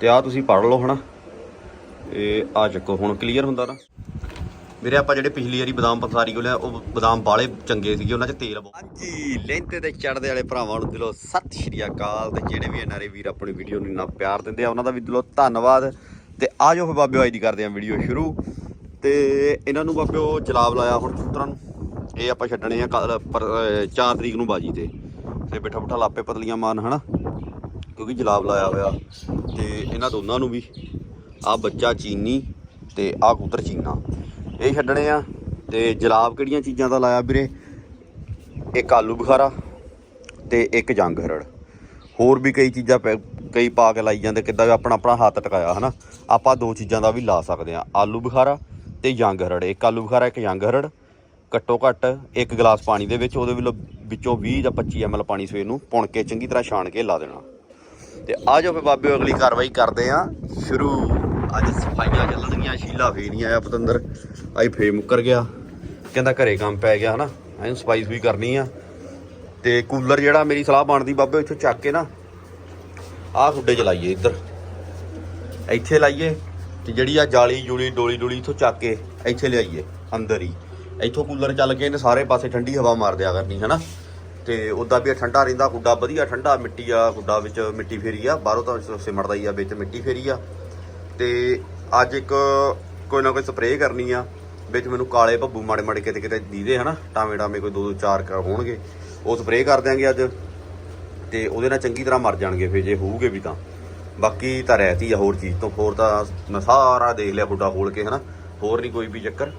ਤੇ ਆ ਤੁਸੀਂ ਪੜ ਲਓ ਹਨਾ। ਇਹ ਆ ਚੱਕੋ, ਹੁਣ ਕਲੀਅਰ ਹੁੰਦਾ ਨਾ। ਵੀਰੇ, ਆਪਾਂ ਜਿਹੜੇ ਪਿਛਲੀ ਵਾਰੀ ਬਦਾਮ ਪਸਾਰੀ ਕੋਲ ਉਹ ਬਦਾਮ ਬਾਲੇ ਚੰਗੇ ਸੀਗੇ, ਉਹਨਾਂ 'ਚ ਤੇਲ ਬਹੁਤ। ਹਾਂਜੀ ਲੈਂਤੇ ਤੇ ਚੜਦੇ ਵਾਲੇ ਭਰਾਵਾਂ ਨੂੰ ਦਿਲੋਂ ਸਤਿ ਸ਼੍ਰੀ ਅਕਾਲ। ਤੇ ਜਿਹੜੇ ਵੀ ਐਨਆਰਏ ਵੀਰ ਆਪਣੀ ਵੀਡੀਓ ਨੂੰ ਇੰਨਾ ਪਿਆਰ ਦਿੰਦੇ ਆ, ਉਹਨਾਂ ਦਾ ਵੀ ਦਿਲੋਂ ਧੰਨਵਾਦ। ਤੇ ਆਜੋ ਫਿਰ ਬਾਬਿਓ ਅੱਜ ਦੀ ਕਰਦੇ ਆ ਵੀਡੀਓ ਸ਼ੁਰੂ। ਤੇ ਇਹਨਾਂ ਨੂੰ ਬਾਬਿਓ ਜਲਾਬ ਲਾਇਆ ਹੁਣ ਕਬੂਤਰਾਂ ਨੂੰ। ਇਹ ਆਪਾਂ ਛੱਡਣੇ ਆ 4 ਤਰੀਕ ਨੂੰ ਬਾਜੀ ਤੇ। ਤੇ ਬਿਠਾ ਬਿਠਾ ਲਾਪੇ ਪਤਲੀਆਂ ਮਾਰਨ, ਹਨਾ। ਕਿਉਂਕਿ ਜਲਾਬ ਲਾਇਆ ਹੋਇਆ ਤੇ ਇਹਨਾਂ ਦੋਨਾਂ ਨੂੰ ਵੀ। ਆ ਬੱਚਾ ਚੀਨੀ ਤੇ ਆ ਕਬੂਤਰ ਚੀਨਾ। ਇਹ ਛੱਡਣੇ ਆ ਤੇ ਜਲਾਬ ਕਿਹੜੀਆਂ ਚੀਜ਼ਾਂ ਦਾ ਲਾਇਆ ਵੀਰੇ? ਇੱਕ ਆਲੂ ਬੁਖਾਰਾ ਤੇ ਇੱਕ ਜੰਗ ਹਰੜ। ਹੋਰ ਵੀ ਕਈ ਚੀਜ਼ਾਂ ਪੈ- ਕਈ ਪਾ ਕੇ ਲਾਈ ਜਾਂਦੇ, ਕਿੱਦਾਂ ਆਪਣਾ ਆਪਣਾ ਹੱਥ ਟਿਕਾਇਆ, ਹਨਾ? ਆਪਾਂ ਦੋ ਚੀਜ਼ਾਂ ਦਾ ਵੀ ਲਾ ਸਕਦੇ ਆ, ਆਲੂ ਬੁਖਾਰਾ ਤੇ ਜੰਗ ਹਰੜ। ਇੱਕ ਆਲੂ ਬੁਖਾਰਾ, ਇੱਕ ਜੰਗ ਹਰੜ। ਘੱਟੋ ਘੱਟ ਇੱਕ ਗਲਾਸ ਪਾਣੀ ਦੇ ਵਿੱਚ, ਉਹਦੇ ਵਿੱਚੋਂ ਵਿੱਚੋਂ 20 ਜਾਂ 25 ml ਪਾਣੀ ਸਵੇਰ ਨੂੰ ਪੁਣ ਕੇ ਚੰਗੀ ਤਰ੍ਹਾਂ ਛਾਣ ਕੇ ਲਾ ਦੇਣਾ। ਤੇ ਆ ਜਾਓ ਫੇ ਬਾਬੇ ਅਗਲੀ ਕਾਰਵਾਈ ਕਰਦੇ ਆ ਸ਼ੁਰੂ। ਅੱਜ ਸਫਾਈਆਂ ਚੱਲਣਗੀਆਂ, ਸ਼ੀਲਾ ਫੇ ਨਹੀਂ ਆਇਆ ਪਤੰਦਰ। ਆਈ ਫੇ ਮੁੱਕਰ ਗਿਆ। ਕਹਿੰਦਾ ਘਰੇ ਕੰਮ ਪੈ ਗਿਆ ਹਨਾ। ਐਨੂੰ ਸਫ਼ਾਈ ਵੀ ਕਰਨੀ ਆ। ਤੇ ਕੂਲਰ ਜਿਹੜਾ ਮੇਰੀ ਸਲਾਹ ਬਣਦੀ ਬਾਬੇ ਇੱਥੋਂ ਚੱਕ ਕੇ ਨਾ ਆਹ ਖੁੱਡੇ ਚਲਾਈਏ ਇੱਧਰ। ਇੱਥੇ ਲਾਈਏ ਤੇ ਜਿਹੜੀ ਆ ਜਾਲੀ ਜੁਲੀ, ਡੋਲੀ ਡੋਲੀ ਇੱਥੋਂ ਚੱਕ ਕੇ ਇੱਥੇ ਲਿਆਈਏ, ਅੰਦਰ ਹੀ। ਇੱਥੋਂ ਕੂਲਰ ਚੱਲ ਕੇ ਇਹਨੇ ਸਾਰੇ ਪਾਸੇ ਠੰਡੀ ਹਵਾ ਮਾਰ ਦਿਆ ਕਰਨੀ, ਹਨਾ। ਤੇ ਉਦਾਂ ਵੀ ਇਹ ਠੰਡਾ ਰਹਿੰਦਾ, ਗੁੱਡਾ ਵਧੀਆ ਠੰਡਾ ਮਿੱਟੀ ਆ, ਗੁੱਡਾ ਵਿੱਚ ਮਿੱਟੀ ਫੇਰੀ ਆ, ਬਾਹਰੋਂ ਤਾਂ ਸਿਮੜਦਾ ਹੀ ਆ, ਵਿੱਚ ਮਿੱਟੀ ਫੇਰੀ ਆ। ਤੇ ਅੱਜ ਇੱਕ ਕੋਈ ਨਾ ਕੋਈ ਸਪਰੇਅ ਕਰਨੀ ਆ, ਵਿੱਚ ਮੈਨੂੰ ਕਾਲੇ ਭੱਬੂ ਮਾੜੇ ਮਾੜੇ ਕਿਤੇ ਕਿਤੇ ਦੀਦੇ ਹਨਾ, ਟਾਵੇਂ ਟਾਵੇਂ ਕੋਈ ਦੋ ਦੋ ਚਾਰ ਕ ਹੋਣਗੇ, ਉਹ ਸਪਰੇਅ ਕਰ ਦਿਆਂਗੇ ਅੱਜ। ਤੇ ਉਹਦੇ ਨਾਲ ਚੰਗੀ ਤਰ੍ਹਾਂ ਮਰ ਜਾਣਗੇ ਫੇ ਜੇ ਹੋਊਗੇ ਵੀ ਤਾਂ। ਬਾਕੀ ਤਾਂ ਰਹਿਤੀ ਆ ਹੋਰ ਚੀਜ਼ ਤੋਂ, ਹੋਰ ਤਾਂ ਮੈਂ ਸਾਰਾ ਦੇਖ ਲਿਆ ਗੁੱਡਾ ਖੋਲ ਕੇ ਹਨਾ, ਹੋਰ ਨਹੀਂ ਕੋਈ ਵੀ ਚੱਕਰ।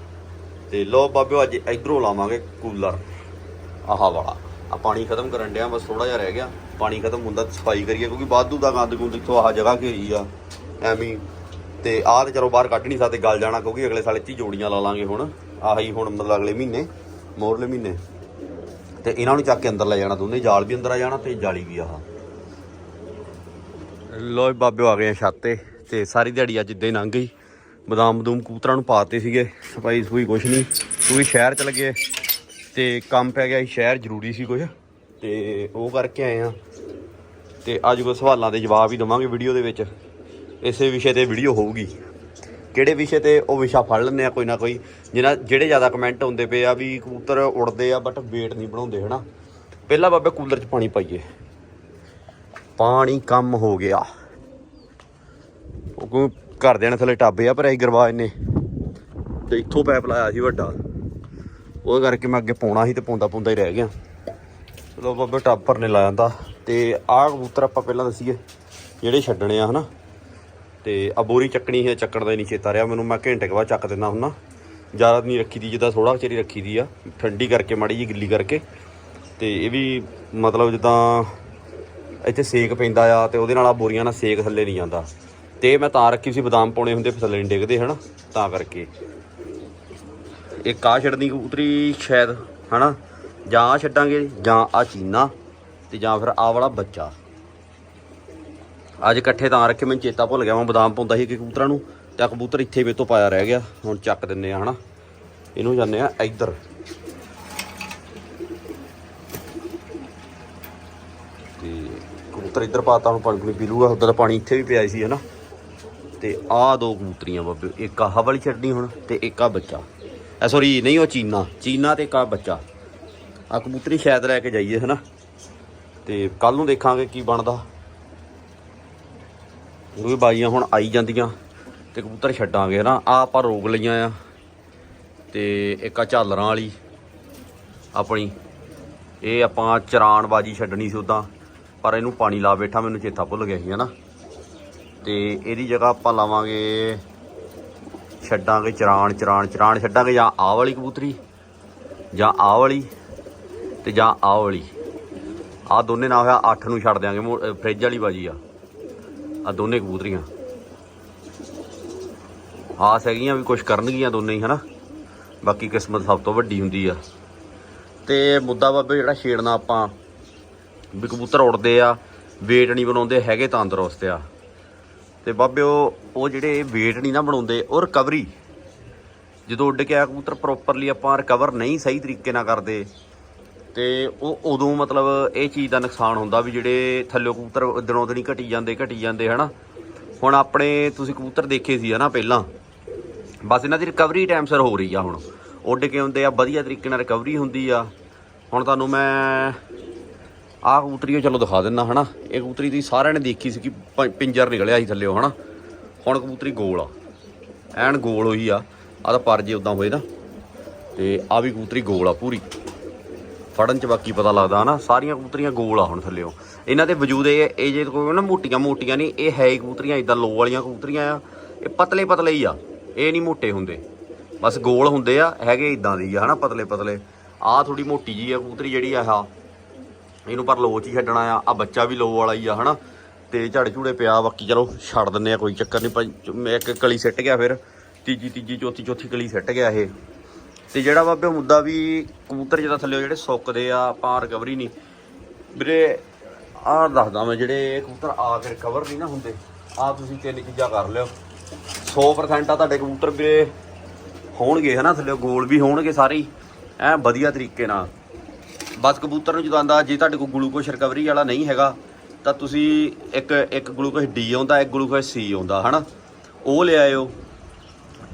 ਤੇ ਲੋ ਬਾਬਿਓ, ਅੱਜ ਇਧਰੋਂ ਲਾਵਾਂਗੇ ਕੂਲਰ। ਆਹ ਵਾਲਾ। ਆ ਪਾਣੀ ਖਤਮ ਕਰਨ ਡਿਆ, ਬਸ ਥੋੜਾ ਜਿਹਾ ਰਹਿ ਗਿਆ। ਪਾਣੀ ਖਤਮ ਹੁੰਦਾ ਸਫ਼ਾਈ ਕਰੀਏ, ਕਿਉਂਕਿ ਵਾਧੂ ਦਾ ਗੰਦ ਗੁੰਦ ਇੱਥੋਂ ਆਹ ਜਗ੍ਹਾ ਘੇਰੀ ਆ, ਐਵੇਂ ਹੀ। ਤੇ ਆਹ ਤੇ ਚਲੋ ਬਾਹਰ ਕੱਢ ਨਹੀਂ ਸਕਦੇ, ਗਲ ਜਾਣਾ, ਕਿਉਂਕਿ ਅਗਲੇ ਸਾਲ ਇੱਥੇ ਹੀ ਜੋੜੀਆਂ ਲਾ ਲਾਂਗੇ ਹੁਣ। ਆਹੀ ਹੁਣ ਮਤਲਬ ਅਗਲੇ ਮਹੀਨੇ ਮੋਰਲੇ ਮਹੀਨੇ। ਤੇ ਇਹਨਾਂ ਨੂੰ ਚੱਕ ਕੇ ਅੰਦਰ ਲੈ ਜਾਣਾ, ਦੋਨੇ ਜਾਲ ਵੀ ਅੰਦਰ ਆ ਜਾਣਾ ਤੇ ਜਾਲੀ ਵੀ ਆਹ। ਲੋਏ ਬਾਬਿਓ ਆ ਗਏ ਆ ਛੱਤ ਤੇ ਤੇ ਸਾਰੀ ਦਿਹਾੜੀ ਅੱਜ ਇਦਾਂ ਹੀ ਲੰਘ ਗਈ। ਬਦਾਮ ਬਦੂਮ ਕਬੂਤਰਾਂ ਨੂੰ ਪਾਤੇ ਸੀਗੇ ਸਫ਼ਾਈ ਸਫੂਈ ਕੁਛ ਨਹੀਂ ਕਿਉਂਕਿ ਸ਼ਹਿਰ ਚ ਲੱਗੇ ਤੇ ਕੰਮ ਪੈ ਗਿਆ ਸ਼ਹਿਰ ਜ਼ਰੂਰੀ ਸੀ ਕੁਝ ਤੇ ਉਹ ਕਰਕੇ ਆਏ ਆ ਤੇ ਅੱਜ ਕੋਈ ਸਵਾਲਾਂ ਦੇ ਜਵਾਬ ਹੀ ਦਵਾਂਗੇ ਵੀਡੀਓ ਦੇ ਵਿੱਚ। ਇਸੇ ਵਿਸ਼ੇ ਤੇ ਵੀਡੀਓ ਹੋਊਗੀ। ਕਿਹੜੇ ਵਿਸ਼ੇ ਤੇ ਉਹ ਵਿਸ਼ਾ ਫੜ ਲੈਂਦੇ ਆ ਕੋਈ ਨਾ ਕੋਈ। ਜਿਹਨਾਂ ਜਿਹੜੇ ਜ਼ਿਆਦਾ ਕਮੈਂਟ ਹੁੰਦੇ ਪਏ ਆ ਵੀ ਕਬੂਤਰ ਉੜਦੇ ਆ ਬਟ ਵੇਟ ਨਹੀਂ ਬਣਾਉਂਦੇ, ਹਨਾ? ਪਹਿਲਾਂ ਬਾਬੇ ਕੂਲਰ 'ਚ ਪਾਣੀ ਪਾਈਏ। ਪਾਣੀ ਕੰਮ ਹੋ ਗਿਆ। ਉਹ ਕੋਈ ਘਰਦਿਆਂ ਨੇ ਥੱਲੇ ਟਾਬੇ ਆ, ਪਰ ਅਸੀਂ ਗਰਵਾ ਇਹਨੇ। ਤੇ ਇੱਥੋਂ ਪੈਪ ਲਾਇਆ ਸੀ ਵੱਡਾ। ਉਹਦੇ ਕਰਕੇ ਮੈਂ ਅੱਗੇ ਪਾਉਣਾ ਸੀ ਤੇ ਪਾਉਂਦਾ ਪਾਉਂਦਾ ਹੀ ਰਹਿ ਗਿਆ। ਚਲੋ ਬਾਬੇ ਟੱਬ ਭਰਨੇ ਲਾ ਜਾਂਦਾ ਤੇ ਆਹ ਕਬੂਤਰ ਆਪਾਂ ਪਹਿਲਾਂ ਦੱਸੀਏ, ਜਿਹੜੇ ਛੱਡਣੇ ਆ, ਹਨਾ? ਤੇ ਆ ਬੋਰੀ ਚੱਕਣੀ ਹੈ, ਚੱਕਣ ਦਾ ਹੀ ਨਹੀਂ ਚੇਤਾ ਰਿਹਾ ਮੈਨੂੰ। ਮੈਂ ਘੰਟੇ ਕੁ ਬਾਅਦ ਚੱਕ ਦਿੰਦਾ ਹੁੰਨਾ ਜ਼ਿਆਦਾ ਨਹੀਂ ਰੱਖੀ ਦੀ, ਜਿੱਦਾਂ ਥੋੜਾ ਚਿਰ ਰੱਖੀ ਦੀ ਆ। ਠੰਡੀ ਕਰਕੇ, ਮਾੜੀ ਜੀ ਗਿੱਲੀ ਕਰਕੇ। ਤੇ ਇਹ ਵੀ ਮਤਲਬ ਜਿੱਦਾਂ ਇੱਥੇ ਸੇਕ ਪੈਂਦਾ ਆ ਤੇ ਉਹਦੇ ਨਾਲ ਆ ਬੋਰੀਆਂ ਨਾਲ ਸੇਕ ਥੱਲੇ ਨਹੀਂ ਜਾਂਦਾ। ਤੇ ਮੈਂ ਤਾਂ ਰੱਖੀ ਸੀ ਬਦਾਮ ਪਾਉਣੇ ਹੁੰਦੇ, ਫਿਰ ਥੱਲੇ ਨਹੀਂ ਡਿੱਗਦੇ, ਹਨਾ? ਤਾਂ ਕਰਕੇ। ਇੱਕ ਆ ਛੱਡਣੀ ਕਬੂਤਰੀ ਸ਼ਾਇਦ, ਹਨਾ? ਜਾਂ ਆਹ ਛੱਡਾਂਗੇ ਜਾਂ ਆ ਚੀਨਾ ਤੇ ਜਾਂ ਫਿਰ ਆ ਵਾਲਾ ਬੱਚਾ। ਅੱਜ ਇਕੱਠੇ ਤਾਂ ਰੱਖੇ, ਮੈਨੂੰ ਚੇਤਾ ਭੁੱਲ ਗਿਆ, ਮੈਂ ਬਦਾਮ ਪਾਉਂਦਾ ਸੀ ਕਿ ਕਬੂਤਰਾਂ ਨੂੰ, ਤੇ ਕਬੂਤਰ ਇੱਥੇ ਵੀ ਤੋਂ ਪਾਇਆ ਰਹਿ ਗਿਆ। ਹੁਣ ਚੱਕ ਦਿੰਨੇ ਆ, ਹਨਾ? ਇਹਨੂੰ ਜਾਂਦੇ ਆ ਇੱਧਰ। ਤੇ ਕਬੂਤਰ ਇੱਧਰ ਪਾਤਾ, ਹੁਣ ਪਾਣੀ ਪੂਣੀ ਪੀ ਉਧਰ ਦਾ ਪਾਣੀ ਇੱਥੇ ਵੀ ਪਿਆ ਸੀ, ਹਨਾ? ਤੇ ਆਹ ਦੋ ਕਬੂਤਰੀਆਂ ਬਾਬੇ, ਇੱਕ ਆਹ ਵਾਲੀ ਛੱਡਣੀ ਹੁਣ, ਤੇ ਇੱਕ ਆ ਬੱਚਾ। ਸੌਰੀ ਨਹੀਂ, ਉਹ ਚੀਨਾ। ਚੀਨਾ ਤੇ ਇੱਕ ਆ ਬੱਚਾ। ਆ ਕਬੂਤਰੀ ਸ਼ਾਇਦ ਲੈ ਕੇ ਜਾਈਏ, ਹਨਾ? ਤੇ ਕੱਲ ਨੂੰ ਦੇਖਾਂਗੇ ਕੀ ਬਣਦਾ। ਉਹ ਬਾਈਆਂ ਹੁਣ ਆਈ ਜਾਂਦੀਆਂ ਤੇ ਕਬੂਤਰ ਛੱਡਾਂਗੇ ਨਾ ਆ ਆਪਾਂ ਰੋਗ ਲਈਆਂ ਆ। ਤੇ ਇੱਕ ਆ ਝਾਲਰਾਂ ਵਾਲੀ, ਆਪਣੀ। ਇਹ ਆਪਾਂ ਚਰਾਨ ਬਾਜੀ ਛੱਡਣੀ ਸੀ ਉਦਾਂ, ਪਰ ਇਹਨੂੰ ਪਾਣੀ ਲਾ ਬੈਠਾ, ਮੈਨੂੰ ਚੇਤਾ ਭੁੱਲ ਗਿਆ ਸੀ, ਹਨਾ? ਤੇ ਇਹਦੀ ਜਗ੍ਹਾ ਆਪਾਂ ਲਾਵਾਂਗੇ ਛੱਡਾਂਗੇ ਚਰਾਣ ਚਰਾਣ ਚਰਾਣ ਛੱਡਾਂਗੇ ਜਾਂ ਆਹ ਵਾਲੀ ਕਬੂਤਰੀ, ਜਾਂ ਆਹ ਵਾਲੀ ਤੇ ਜਾਂ ਆਹ ਵਾਲੀ। ਆਹ ਦੋਨੇ ਨਾ ਹੋਇਆ 8 ਨੂੰ ਛੱਡ ਦਿਆਂਗੇ, ਮੋ- ਅਹ ਫ੍ਰਿਜ ਵਾਲੀ ਬਾਜੀ ਆ। ਆ ਦੋਨੇ ਕਬੂਤਰੀਆਂ। ਆਸ ਹੈਗੀਆਂ ਵੀ ਕੁਝ ਕਰਨਗੀਆਂ ਦੋਨੇ ਹੀ, ਹਨਾ? ਬਾਕੀ ਕਿਸਮਤ ਸਭ ਤੋਂ ਵੱਡੀ ਹੁੰਦੀ ਆ। ਤੇ ਮੁੱਦਾ ਬਾਬੇ ਜਿਹੜਾ ਛੇੜਨਾ ਆਪਾਂ, ਵੀ ਕਬੂਤਰ ਉੜਦੇ ਆ ਵੇਟ ਨਹੀਂ ਬਣਾਉਂਦੇ, ਹੈਗੇ ਤੰਦਰੁਸਤ ਆ। ਤੇ ਬਾਬੇ, ਉਹ ਜਿਹੜੇ ਵੇਟ ਨਹੀਂ ਨਾ ਬਣਾਉਂਦੇ, ਉਹ ਰਿਕਵਰੀ ਜਦੋਂ ਉੱਡ ਕੇ ਆ ਕਬੂਤਰ ਪ੍ਰੋਪਰਲੀ ਆਪਾਂ ਰਿਕਵਰ ਨਹੀਂ ਸਹੀ ਤਰੀਕੇ ਨਾਲ ਕਰਦੇ। ਤੇ ਉਹ ਉਦੋਂ ਮਤਲਬ ਇਹ ਚੀਜ਼ ਦਾ ਨੁਕਸਾਨ ਹੁੰਦਾ ਵੀ ਜਿਹੜੇ ਥੱਲੇ ਕਬੂਤਰ ਦਿਨੋਂ ਦਿਨੀ ਘਟੀ ਜਾਂਦੇ ਘਟੀ ਜਾਂਦੇ, ਹਨਾ? ਹੁਣ ਆਪਣੇ ਤੁਸੀਂ ਕਬੂਤਰ ਦੇਖੇ ਸੀ, ਹਨਾ, ਪਹਿਲਾਂ? ਬਸ ਇਹਨਾਂ ਦੀ ਰਿਕਵਰੀ ਟਾਈਮ ਸਿਰ ਹੋ ਰਹੀ ਆ ਹੁਣ। ਉੱਡ ਕੇ ਹੁੰਦੇ ਆ, ਵਧੀਆ ਤਰੀਕੇ ਨਾਲ ਰਿਕਵਰੀ ਹੁੰਦੀ ਆ। ਹੁਣ ਤੁਹਾਨੂੰ ਮੈਂ ਆਹ ਕਬੂਤਰੀ ਚਲੋ ਦਿਖਾ ਦਿੰਦਾ ਹਨਾ? ਇਹ ਕਬੂਤਰੀ ਤੁਸੀਂ ਸਾਰਿਆਂ ਨੇ ਦੇਖੀ ਸੀ ਕਿ ਪਿੰਜਰ ਨਿਕਲਿਆ ਸੀ ਥੱਲੇੋਂ, ਹਨਾ? ਹੁਣ ਕਬੂਤਰੀ ਗੋਲ ਆ। ਐਨ ਗੋਲ ਹੋਈ ਆ। ਆ ਤਾਂ ਪਰ ਜੇ ਉਦਾਂ ਹੋਏ ਨਾ, ਤੇ ਆ ਵੀ ਕਬੂਤਰੀ ਗੋਲ ਆ ਪੂਰੀ। ਫੜਨ ਚ ਬਾਕੀ ਪਤਾ ਲੱਗਦਾ, ਹਨਾ? ਸਾਰੀਆਂ ਕਬੂਤਰੀਆਂ ਗੋਲ ਆ ਹੁਣ ਥੱਲੇੋਂ। ਇਹਨਾਂ ਦੇ ਵਜੂਦ ਇਹ ਇਹ ਜੇ ਕੋਈ ਨਾ ਮੋਟੀਆਂ ਮੋਟੀਆਂ ਨਹੀਂ, ਇਹ ਹੈ ਹੀ ਕਬੂਤਰੀਆਂ ਇਦਾਂ ਲੋ ਵਾਲੀਆਂ ਕਬੂਤਰੀਆਂ ਆ। ਇਹ ਪਤਲੇ ਪਤਲੇ ਹੀ ਆ। ਇਹ ਨਹੀਂ ਮੋਟੇ ਹੁੰਦੇ। ਬਸ ਗੋਲ ਹੁੰਦੇ ਆ, ਹੈਗੇ ਇਦਾਂ ਦੀ ਆ, ਹਨਾ? ਪਤਲੇ ਪਤਲੇ। ਆ ਥੋੜੀ ਮੋਟੀ ਜੀ ਆ ਕਬੂਤਰੀ ਜਿਹੜੀ ਆ, ਆਹ। ਇਹਨੂੰ ਪਰ ਲੋਚ ਹੀ ਛੱਡਣਾ ਆ। ਆ ਬੱਚਾ ਵੀ ਲੋ ਵਾਲਾ ਹੀ ਆ, ਹਨਾ? ਤੇ ਝੜ ਝੂੜੇ ਪਿਆ, ਬਾਕੀ ਚਲੋ ਛੱਡ ਦਿੰਨੇ ਆ, ਕੋਈ ਚੱਕਰ ਨਹੀਂ ਭਾਈ ਮੈਂ ਇੱਕ ਕਲੀ ਸਿੱਟ ਗਿਆ ਫਿਰ। ਤੀਜੀ ਤੀਜੀ, ਚੌਥੀ ਚੌਥੀ ਕਲੀ ਸਿੱਟ ਗਿਆ ਇਹ। ਤੇ ਜਿਹੜਾ ਬਾਬੇ ਮੁੱਦਾ ਵੀ ਕਬੂਤਰ ਜਿਹਦਾ ਥੱਲੇ ਜਿਹੜੇ ਸੁੱਕਦੇ ਆ, ਆਪਾਂ ਰਿਕਵਰੀ ਨਹੀਂ ਵੀਰੇ, ਆਹ ਦੱਸਦਾ ਮੈਂ, ਜਿਹੜੇ ਕਬੂਤਰ ਆ ਕੇ ਰਿਕਵਰ ਨਹੀਂ ਨਾ ਹੁੰਦੇ ਆ ਤੁਸੀਂ ਤਿੰਨ ਚੀਜ਼ਾਂ ਕਰ ਲਿਓ। 100% ਆ ਤੁਹਾਡੇ ਕਬੂਤਰ ਵੀਰੇ, ਹੋਣਗੇ, ਹਨਾ? ਥੱਲੇ ਗੋਲ ਵੀ ਹੋਣਗੇ ਸਾਰੇ ਹੀ। ਐ ਵਧੀਆ ਤਰੀਕੇ ਨਾਲ। ਬਸ ਕਬੂਤਰ ਨੂੰ ਜਦੋਂ ਆਂਦਾ, ਜੇ ਤੁਹਾਡੇ ਕੋਲ ਗਲੂਕੋਸ਼ ਰਿਕਵਰੀ ਵਾਲਾ ਨਹੀਂ ਹੈਗਾ, ਤਾਂ ਤੁਸੀਂ ਇੱਕ ਇੱਕ ਗਲੂਕੋਸ਼ ਡੀ ਆਉਂਦਾ, ਇੱਕ ਗਲੂਕੋਸ਼ ਸੀ ਆਉਂਦਾ, ਹਨਾ? ਉਹ ਲਿਆਇਓ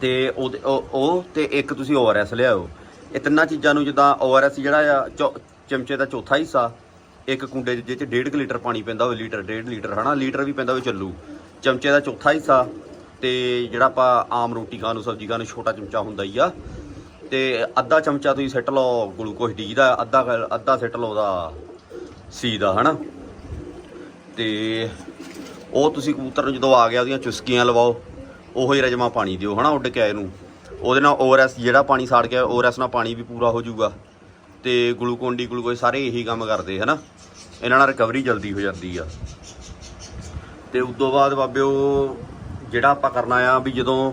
ਤੇ ਉਹ ਉਹ ਤੇ ਇੱਕ ਤੁਸੀਂ ਓਆਰਐਸ ਲਿਆਓ ਇਹ ਤਿੰਨਾਂ ਚੀਜ਼ਾਂ ਨੂੰ ਜਿੱਦਾਂ ਓਆਰਐਸ ਜਿਹੜਾ ਆ, ਚੌ- ਚਮਚੇ ਦਾ ਚੌਥਾ ਹਿੱਸਾ, ਇੱਕ ਕੁੰਡੇ ਜਿਹਦੇ ਚ 1.5 ਲੀਟਰ ਪਾਣੀ ਪੈਂਦਾ ਹੋਵੇ, ਲੀਟਰ 1.5 ਲੀਟਰ, ਹਨਾ? ਲੀਟਰ ਵੀ ਪੈਂਦਾ ਹੋਵੇ, ਚੱਲੂ। ਚਮਚੇ ਦਾ ਚੌਥਾ ਹਿੱਸਾ ਤੇ ਜਿਹੜਾ ਆਪਾਂ ਆਮ ਰੋਟੀ ਖਾਣ ਨੂੰ, ਸਬਜ਼ੀ ਖਾਣ ਨੂੰ, ਛੋਟਾ ਚਮਚਾ ਹੁੰਦਾ ਹੀ ਆ। ਤੇ ਅੱਧਾ ਚਮਚਾ ਤੁਸੀਂ ਸਿੱਟ ਲਓ ਗਲੂਕੋਜ ਡੀ ਦਾ, ਅੱਧਾ ਕੁ- ਅੱਧਾ ਸਿੱਟ ਲਓ ਉਹਦਾ ਸੀ ਦਾ, ਹਨਾ? ਤੇ ਉਹ ਤੁਸੀਂ ਕਬੂਤਰ ਨੂੰ ਜਦੋਂ ਆ ਗਿਆ, ਉਹਦੀਆਂ ਚੁਸਕੀਆਂ ਲਵਾਓ, ਉਹੋ ਹੀ ਰਜਮਾ ਪਾਣੀ ਦਿਓ, ਹਨਾ, ਉੱਡ ਕੇ ਆਏ ਨੂੰ। ਉਹਦੇ ਨਾਲ ਓਆਰਐਸ ਜਿਹੜਾ ਪਾਣੀ ਸਾੜ ਗਿਆ ਓਆਰਐਸ ਨਾਲ ਪਾਣੀ ਵੀ ਪੂਰਾ ਹੋ ਜਾਊਗਾ। ਤੇ ਗਲੂਕੋਨ ਡੀ ਗਲੂਕੋਜ਼ ਸਾਰੇ ਇਹੀ ਕੰਮ ਕਰਦੇ, ਹਨਾ? ਇਹਨਾਂ ਨਾਲ ਰਿਕਵਰੀ ਜਲਦੀ ਹੋ ਜਾਂਦੀ ਆ। ਤੇ ਉਸ ਤੋਂ ਬਾਅਦ ਬਾਬਿਓ, ਜਿਹੜਾ ਆਪਾਂ ਕਰਨਾ ਆ ਵੀ ਜਦੋਂ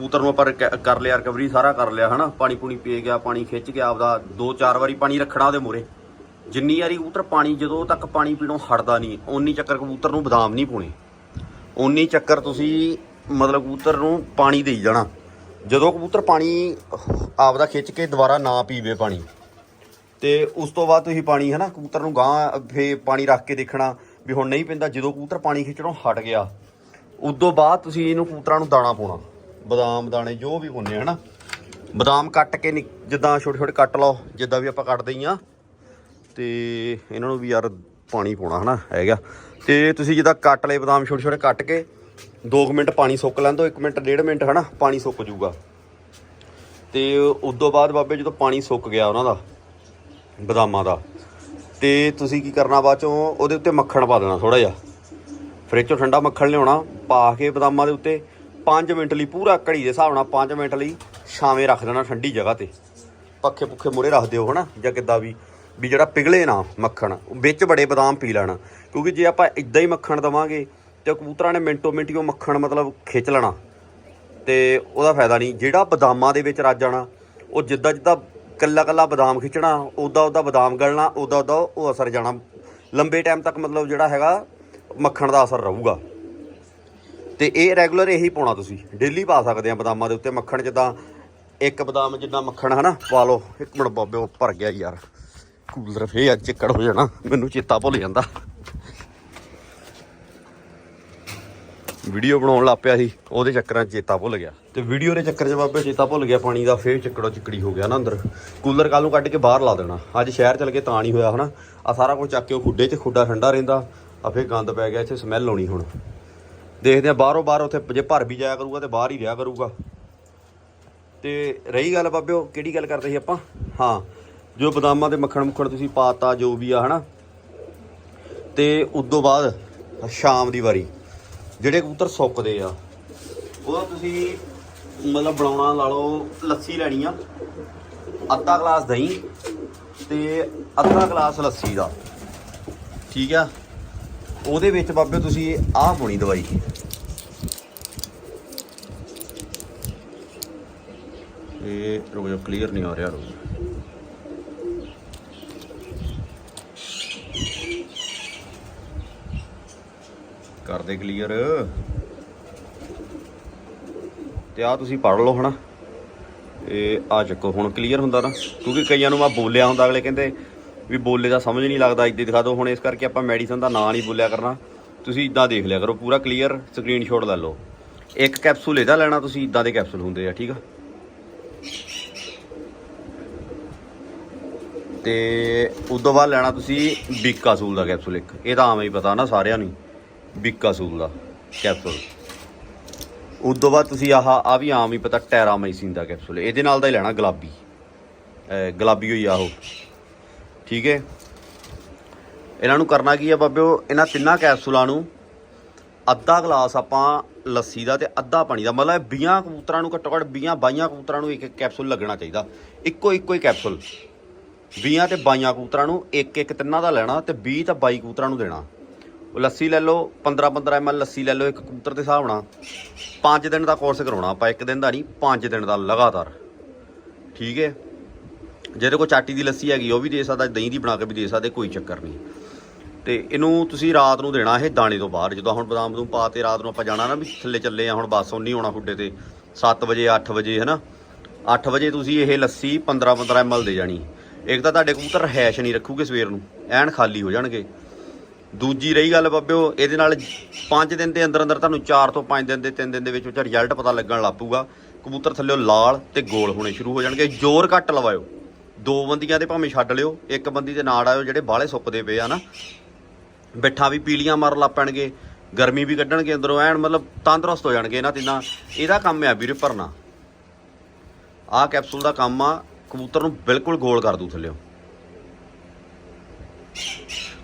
ਕਬੂਤਰ ਨੂੰ ਆਪਾਂ ਰਿਕ- ਕਰ ਲਿਆ ਰਿਕਵਰੀ ਸਾਰਾ ਕਰ ਲਿਆ, ਹਨਾ? ਪਾਣੀ ਪੂਣੀ ਪੀ ਗਿਆ, ਪਾਣੀ ਖਿੱਚ ਗਿਆ ਆਪਦਾ ਦੋ ਚਾਰ ਵਾਰੀ ਪਾਣੀ ਰੱਖਣਾ ਉਹਦੇ ਮੂਰੇ ਜਿੰਨੀ ਵਾਰੀ ਕਬੂਤਰ ਪਾਣੀ, ਜਦੋਂ ਤੱਕ ਪਾਣੀ ਪੀਣੋਂ ਹਟਦਾ ਨਹੀਂ, ਓਨੀ ਚੱਕਰ ਕਬੂਤਰ ਨੂੰ ਬਦਾਮ ਨਹੀਂ ਪਾਉਣੇ ਓਨੀ ਚੱਕਰ ਤੁਸੀਂ ਮਤਲਬ ਕਬੂਤਰ ਨੂੰ ਪਾਣੀ ਦੇਈ ਜਾਣਾ। ਜਦੋਂ ਕਬੂਤਰ ਪਾਣੀ ਆਪਦਾ ਖਿੱਚ ਕੇ ਦੁਬਾਰਾ ਨਾ ਪੀਵੇ ਪਾਣੀ, ਤੇ ਉਸ ਤੋਂ ਬਾਅਦ ਤੁਸੀਂ ਪਾਣੀ ਹੈ ਨਾ ਕਬੂਤਰ ਨੂੰ ਗਾਂ ਫੇ ਪਾਣੀ ਰੱਖ ਕੇ ਦੇਖਣਾ ਵੀ ਹੁਣ ਨਹੀਂ ਪੈਂਦਾ। ਜਦੋਂ ਕਬੂਤਰ ਪਾਣੀ ਖਿੱਚਣੋਂ ਹਟ ਗਿਆ, ਉਦੋਂ ਬਾਅਦ ਤੁਸੀਂ ਇਹਨੂੰ ਕਬੂਤਰਾਂ ਨੂੰ ਦਾਣਾ ਪਾਉਣਾ ਬਦਾਮ, ਦਾਣੇ, ਜੋ ਵੀ ਪਾਉਂਦੇ ਆ, ਹਨਾ। ਬਦਾਮ ਕੱਟ ਕੇ ਨਿ- ਜਿੱਦਾਂ ਛੋਟੇ ਛੋਟੇ ਕੱਟ ਲਓ, ਜਿੱਦਾਂ ਵੀ ਆਪਾਂ ਕੱਟਦੇ ਹੀ ਆ। ਤੇ ਇਹਨਾਂ ਨੂੰ ਵੀ ਯਾਰ ਪਾਣੀ ਪਾਉਣਾ, ਹਨਾ, ਹੈਗਾ। ਤੇ ਤੁਸੀਂ ਜਿੱਦਾਂ ਕੱਟ ਲਏ ਬਦਾਮ ਛੋਟੇ ਛੋਟੇ ਕੱਟ ਕੇ 2 ਮਿੰਟ ਪਾਣੀ ਸੁੱਕ ਲੈਣ ਦਿਓ 1 ਮਿੰਟ, ਡੇਢ ਮਿੰਟ, ਹਨਾ, ਪਾਣੀ ਸੁੱਕ ਜਾਊਗਾ। ਤੇ ਉਦੋਂ ਬਾਅਦ ਬਾਬੇ ਜਦੋਂ ਪਾਣੀ ਸੁੱਕ ਗਿਆ ਉਹਨਾਂ ਦਾ, ਬਦਾਮਾਂ ਦਾ, ਤੇ ਤੁਸੀਂ ਕੀ ਕਰਨਾ ਬਾਅਦ ਚੋਂ, ਉਹਦੇ ਉੱਤੇ ਮੱਖਣ ਪਾ ਦੇਣਾ ਥੋੜਾ ਜਿਹਾ। ਫ੍ਰਿਜ ਚੋਂ ਠੰਡਾ ਮੱਖਣ ਲਿਆਉਣਾ, ਪਾ ਕੇ ਬਦਾਮਾਂ ਦੇ ਉੱਤੇ 5 ਮਿੰਟ ਲਈ ਪੂਰਾ ਘੜੀ ਦੇ ਹਿਸਾਬ ਨਾਲ 5 ਮਿੰਟ ਲਈ ਛਾਵੇਂ ਰੱਖ ਦੇਣਾ ਠੰਡੀ ਜਗ੍ਹਾ ਤੇ। ਪੱਖੇ ਪੁੱਖੇ ਮੂਰੇ ਰੱਖ ਦਿਓ, ਹਨਾ? ਜਾਂ ਕਿੱਦਾਂ ਵੀ ਵੀ ਜਿਹੜਾ ਪਿਘਲੇ ਨਾ ਮੱਖਣ ਵਿੱਚ ਬੜੇ ਬਦਾਮ ਪੀ ਲੈਣਾ। ਕਿਉਂਕਿ ਜੇ ਆਪਾਂ ਇਦਾਂ ਹੀ ਮੱਖਣ ਦਵਾਂਗੇ ਤੇ ਕਬੂਤਰਾਂ ਨੇ ਮਿੰਟੋ ਮਿੰਟੀ ਉਹ ਮੱਖਣ ਮਤਲਬ ਖਿੱਚ ਲੈਣਾ। ਤੇ ਉਹਦਾ ਫਾਇਦਾ ਨਹੀਂ। ਜਿਹੜਾ ਬਦਾਮਾਂ ਦੇ ਵਿੱਚ ਰੱਜ ਜਾਣਾ ਉਹ ਜਿੱਦਾਂ ਜਿੱਦਾਂ ਕੱਲਾ ਕੱਲਾ ਬਦਾਮ ਖਿੱਚਣਾ ਉਦਾਂ ਉਦਾਂ ਬਦਾਮ ਗਲਣਾ ਉਦਾਂ ਉਦਾਂ ਉਹ ਅਸਰ ਜਾਣਾ। ਲੰਬੇ ਟਾਈਮ ਤੱਕ ਮਤਲਬ ਜਿਹੜਾ ਹੈਗਾ, ਮੱਖਣ ਦਾ ਅਸਰ ਰਹੂਗਾ। ਤੇ ਇਹ ਰੈਗੂਲਰ ਇਹੀ ਪਾਉਣਾ ਤੁਸੀਂ। ਡੇਲੀ ਪਾ ਸਕਦੇ ਆ ਬਦਾਮਾਂ ਦੇ ਉੱਤੇ। ਮੱਖਣ ਜਿੱਦਾਂ, ਇੱਕ ਬਦਾਮ ਜਿੱਦਾਂ ਮੱਖਣ, ਹਨਾ? ਪਾ ਲਓ। ਇੱਕ ਮਿੰਟ ਬਾਬੇ, ਉਹ ਭਰ ਗਿਆ ਯਾਰ। ਕੂਲਰ ਫੇ ਅੱਜ ਚਿੱਕੜ ਹੋ ਜਾਣਾ। ਮੈਨੂੰ ਚੇਤਾ ਭੁੱਲ ਜਾਂਦਾ। ਵੀਡੀਓ ਬਣਾਉਣ ਲੱਗ ਪਿਆ ਸੀ। ਉਹਦੇ ਚੱਕਰਾਂ 'ਚ ਚੇਤਾ ਭੁੱਲ ਗਿਆ। ਤੇ ਵੀਡੀਓ ਦੇ ਚੱਕਰ 'ਚ ਬਾਬੇ ਚੇਤਾ ਭੁੱਲ ਗਿਆ ਪਾਣੀ ਦਾ। ਫੇਰ ਚੱਕੜੋ ਚਿੱਕੜੀ ਹੋ ਗਿਆ ਨਾ ਅੰਦਰ। ਕੂਲਰ ਕੱਲ ਨੂੰ ਕੱਢ ਕੇ ਬਾਹਰ ਲਾ ਦੇਣਾ। ਅੱਜ ਸ਼ਹਿਰ ਚਲ ਕੇ ਤਾਂ ਨਹੀਂ ਹੋਇਆ, ਹਨਾ? ਆ ਸਾਰਾ ਕੁਝ ਚੱਕ ਕੇ ਉਹ ਖੁੱਡੇ 'ਚ ਖੁੱਡਾ ਠੰਡਾ ਰਹਿੰਦਾ। ਆ ਫੇਰ ਗੰਦ ਪੈ ਗਿਆ। ਇੱਥੇ ਸਮੈਲ ਆਉਣੀ ਹੁਣ। ਦੇਖਦੇ ਆ, ਬਾਹਰੋਂ ਬਾਹਰ ਉੱਥੇ ਜੇ ਭਰ ਵੀ ਜਾਇਆ ਕਰੂਗਾ ਤੇ ਬਾਹਰ ਹੀ ਰਿਹਾ ਕਰੂਗਾ। ਤੇ ਰਹੀ ਗੱਲ ਬਾਬਿਓ, ਕਿਹੜੀ ਗੱਲ ਕਰਦੇ ਸੀ ਆਪਾਂ? ਹਾਂ, ਜੋ ਬਦਾਮਾਂ ਦੇ ਮੱਖਣ ਮੁੱਖਣ ਤੁਸੀਂ ਪਾਤਾ, ਜੋ ਵੀ ਆ, ਹਨਾ? ਤੇ ਉਦੋਂ ਬਾਅਦ ਸ਼ਾਮ ਦੀ ਵਾਰੀ, ਜਿਹੜੇ ਕਬੂਤਰ ਸੁੱਕਦੇ ਆ ਉਹਦਾ ਤੁਸੀਂ ਮਤਲਬ ਬਣਾਉਣਾ ਲਾ ਲਓ, ਲੱਸੀ ਲੈਣੀ ਆ, ਅੱਧਾ ਗਲਾਸ ਦਹੀਂ ਤੇ ਅੱਧਾ ਗਲਾਸ ਲੱਸੀ ਦਾ। ਠੀਕ ਆ? ਉਹਦੇ ਵਿੱਚ ਬਾਬੇ ਤੁਸੀਂ ਆਹ ਪਾਉਣੀ ਦਵਾਈ। ਇਹ ਰੁਕ ਜਾ ਕਲੀਅਰ ਨਹੀਂ ਆ ਰਿਹਾ, ਰੁਕ ਕਰਦੇ ਕਲੀਅਰ ਤੇ ਆ ਤੁਸੀਂ ਪੜ ਲਓ ਹਨਾ। ਇਹ ਆ ਚੱਕੋ, ਹੁਣ ਕਲੀਅਰ ਹੁੰਦਾ ਨਾ। ਕਿਉਂਕਿ ਕਈਆਂ ਨੂੰ ਮੈਂ ਬੋਲਿਆ ਹੁੰਦਾ ਅਗਲੇ ਕਹਿੰਦੇ ਵੀ ਬੋਲੇ ਦਾ ਸਮਝ ਨਹੀਂ ਲੱਗਦਾ, ਇੱਦਾਂ ਹੀ ਦਿਖਾ ਦਿਓ। ਹੁਣ ਇਸ ਕਰਕੇ ਆਪਾਂ ਮੈਡੀਸਨ ਦਾ ਨਾਂ ਨਹੀਂ ਬੋਲਿਆ ਕਰਨਾ। ਤੁਸੀਂ ਇਦਾਂ ਦੇਖ ਲਿਆ ਕਰੋ, ਪੂਰਾ ਕਲੀਅਰ ਸਕਰੀਨਸ਼ਾਟ ਲੈ ਲਓ। ਇੱਕ ਕੈਪਸੂਲ ਇਹਦਾ ਲੈਣਾ, ਤੁਸੀਂ ਇਦਾਂ ਦੇ ਕੈਪਸੂਲ ਹੁੰਦੇ ਆ, ਠੀਕ ਆ? ਤੇ ਉਸ ਤੋਂ ਬਾਅਦ ਲੈਣਾ ਤੁਸੀਂ ਬਿਕਾਸੂਲ ਦਾ ਕੈਪਸੂਲ ਇੱਕ। ਇਹ ਤਾਂ ਆਮ ਹੀ ਪਤਾ ਨਾ ਸਾਰਿਆਂ ਨੂੰ ਬੀਕਾਸੂਲ ਦਾ ਕੈਪਸੂਲ ਉਸ ਤੋਂ ਬਾਅਦ ਤੁਸੀਂ ਆਹ ਆ ਵੀ ਆਮ ਹੀ ਪਤਾ, ਟੈਰਾਮਾਈਸਿਨ ਦਾ ਕੈਪਸੂਲ ਇਹਦੇ ਨਾਲ ਦਾ ਹੀ ਲੈਣਾ ਗੁਲਾਬੀ। ਗੁਲਾਬੀ ਹੋਈ ਆਹੋ ਠੀਕ ਹੈ? ਇਹਨਾਂ ਨੂੰ ਕਰਨਾ ਕੀ ਆ ਬਾਬਿਓ? ਇਹਨਾਂ ਤਿੰਨਾਂ ਕੈਪਸੂਲਾਂ ਨੂੰ ਅੱਧਾ ਗਲਾਸ ਆਪਾਂ ਲੱਸੀ ਦਾ ਤੇ ਅੱਧਾ ਪਾਣੀ ਦਾ, ਮਤਲਬ 20 ਕਬੂਤਰਾਂ ਨੂੰ ਘੱਟੋ ਘੱਟ 20 22 ਕਬੂਤਰਾਂ ਨੂੰ ਇੱਕ ਇੱਕ ਕੈਪਸੂਲ ਲੱਗਣਾ ਚਾਹੀਦਾ। ਇੱਕੋ ਇੱਕੋ ਹੀ ਕੈਪਸੂਲ। 20 ਤੇ 22 ਕਬੂਤਰਾਂ ਨੂੰ ਇੱਕ ਇੱਕ ਤਿੰਨਾਂ ਦਾ ਲੈਣਾ ਤੇ 20 ਤਾਂ 22 ਕਬੂਤਰਾਂ ਨੂੰ ਦੇਣਾ। ਲੱਸੀ ਲੈ ਲਓ 15 15 ml ਲੱਸੀ ਲੈ ਲਓ ਇੱਕ ਕਬੂਤਰ ਦੇ ਹਿਸਾਬ ਨਾਲ। 5 ਦਿਨ ਦਾ ਕੋਰਸ ਕਰਾਉਣਾ, ਆਪਾਂ ਇੱਕ ਦਿਨ ਦਾ ਨਹੀਂ 5 ਦਿਨ ਦਾ ਲਗਾਤਾਰ। ਠੀਕ ਹੈ? ਜਿਹਦੇ ਕੋਲ ਚਾਟੀ ਦੀ ਲੱਸੀ ਹੈਗੀ, ਉਹ ਵੀ ਦੇ ਸਕਦਾ, ਦਹੀਂ ਦੀ ਬਣਾ ਕੇ ਵੀ ਦੇ ਸਕਦੇ, ਕੋਈ ਚੱਕਰ ਨਹੀਂ। ਤੇ ਇਹਨੂੰ ਤੁਸੀਂ ਰਾਤ ਨੂੰ ਦੇਣਾ ਇਹ ਦਾਣੇ ਤੋਂ ਬਾਹਰ ਜਦੋਂ ਹੁਣ ਬਦਾਮ ਬਦੂਮ ਪਾ ਤੇ ਰਾਤ ਨੂੰ ਆਪਾਂ ਜਾਣਾ ਨਾ ਵੀ ਥੱਲੇ ਚੱਲੇ ਆ, ਹੁਣ ਬੱਸ ਨਹੀਂ ਆਉਣਾ ਹੁੱਡੇ ਤੇ 7 ਵਜੇ 8 ਵਜੇ, ਹਨਾ? 8 ਵਜੇ ਤੁਸੀਂ ਇਹ ਲੱਸੀ 15 15 ml ਦੇ ਜਾਣੀ। ਇੱਕ ਤਾਂ ਤੁਹਾਡੇ ਕਬੂਤਰ ਰਹਿਸ਼ ਨਹੀਂ ਰੱਖੂਗੇ ਸਵੇਰ ਨੂੰ, ਐਨ ਖਾਲੀ ਹੋ ਜਾਣਗੇ। ਦੂਜੀ ਰਹੀ ਗੱਲ ਬਾਬਿਓ, ਇਹਦੇ ਨਾਲ 5 ਦਿਨ ਦੇ ਅੰਦਰ ਅੰਦਰ ਤੁਹਾਨੂੰ 4 ਤੋਂ 5 ਦਿਨ ਦੇ 3 ਦਿਨ ਦੇ ਵਿੱਚ ਵਿੱਚ ਰਿਜ਼ਲਟ ਪਤਾ ਲੱਗਣ ਲੱਗ ਪਊਗਾ। ਕਬੂਤਰ ਥੱਲੇ ਲਾਲ ਤੇ ਗੋਲ ਹੋਣੇ ਸ਼ੁਰੂ ਹੋ ਜਾਣਗੇ। ਜ਼ੋਰ ਘੱਟ ਲਵਾਇਓ। ਦੋ ਬੰਦੀਆਂ ਦੇ ਭਾਵੇਂ ਛੱਡ ਲਿਓ, ਇੱਕ ਬੰਦੀ ਦੇ ਨਾਲ ਆਇਓ ਜਿਹੜੇ ਬਾਹਲੇ ਸੁੱਕਦੇ ਪਏ ਆ ਨਾ। ਬਿੱਠਾਂ ਵੀ ਪੀਲੀਆਂ ਮਾਰਨ ਲੱਗ ਪੈਣਗੇ, ਗਰਮੀ ਵੀ ਕੱਢਣਗੇ ਅੰਦਰੋਂ, ਐਨ ਮਤਲਬ ਤੰਦਰੁਸਤ ਹੋ ਜਾਣਗੇ ਇਹਨਾਂ ਤਿੰਨਾਂ। ਇਹਦਾ ਕੰਮ ਆ ਵੀਰੇ ਭਰਨਾ। ਆਹ ਕੈਪਸੂਲ ਦਾ ਕੰਮ ਆ, ਕਬੂਤਰ ਨੂੰ ਬਿਲਕੁਲ ਗੋਲ ਕਰ ਦੂ ਥੱਲਿਓ।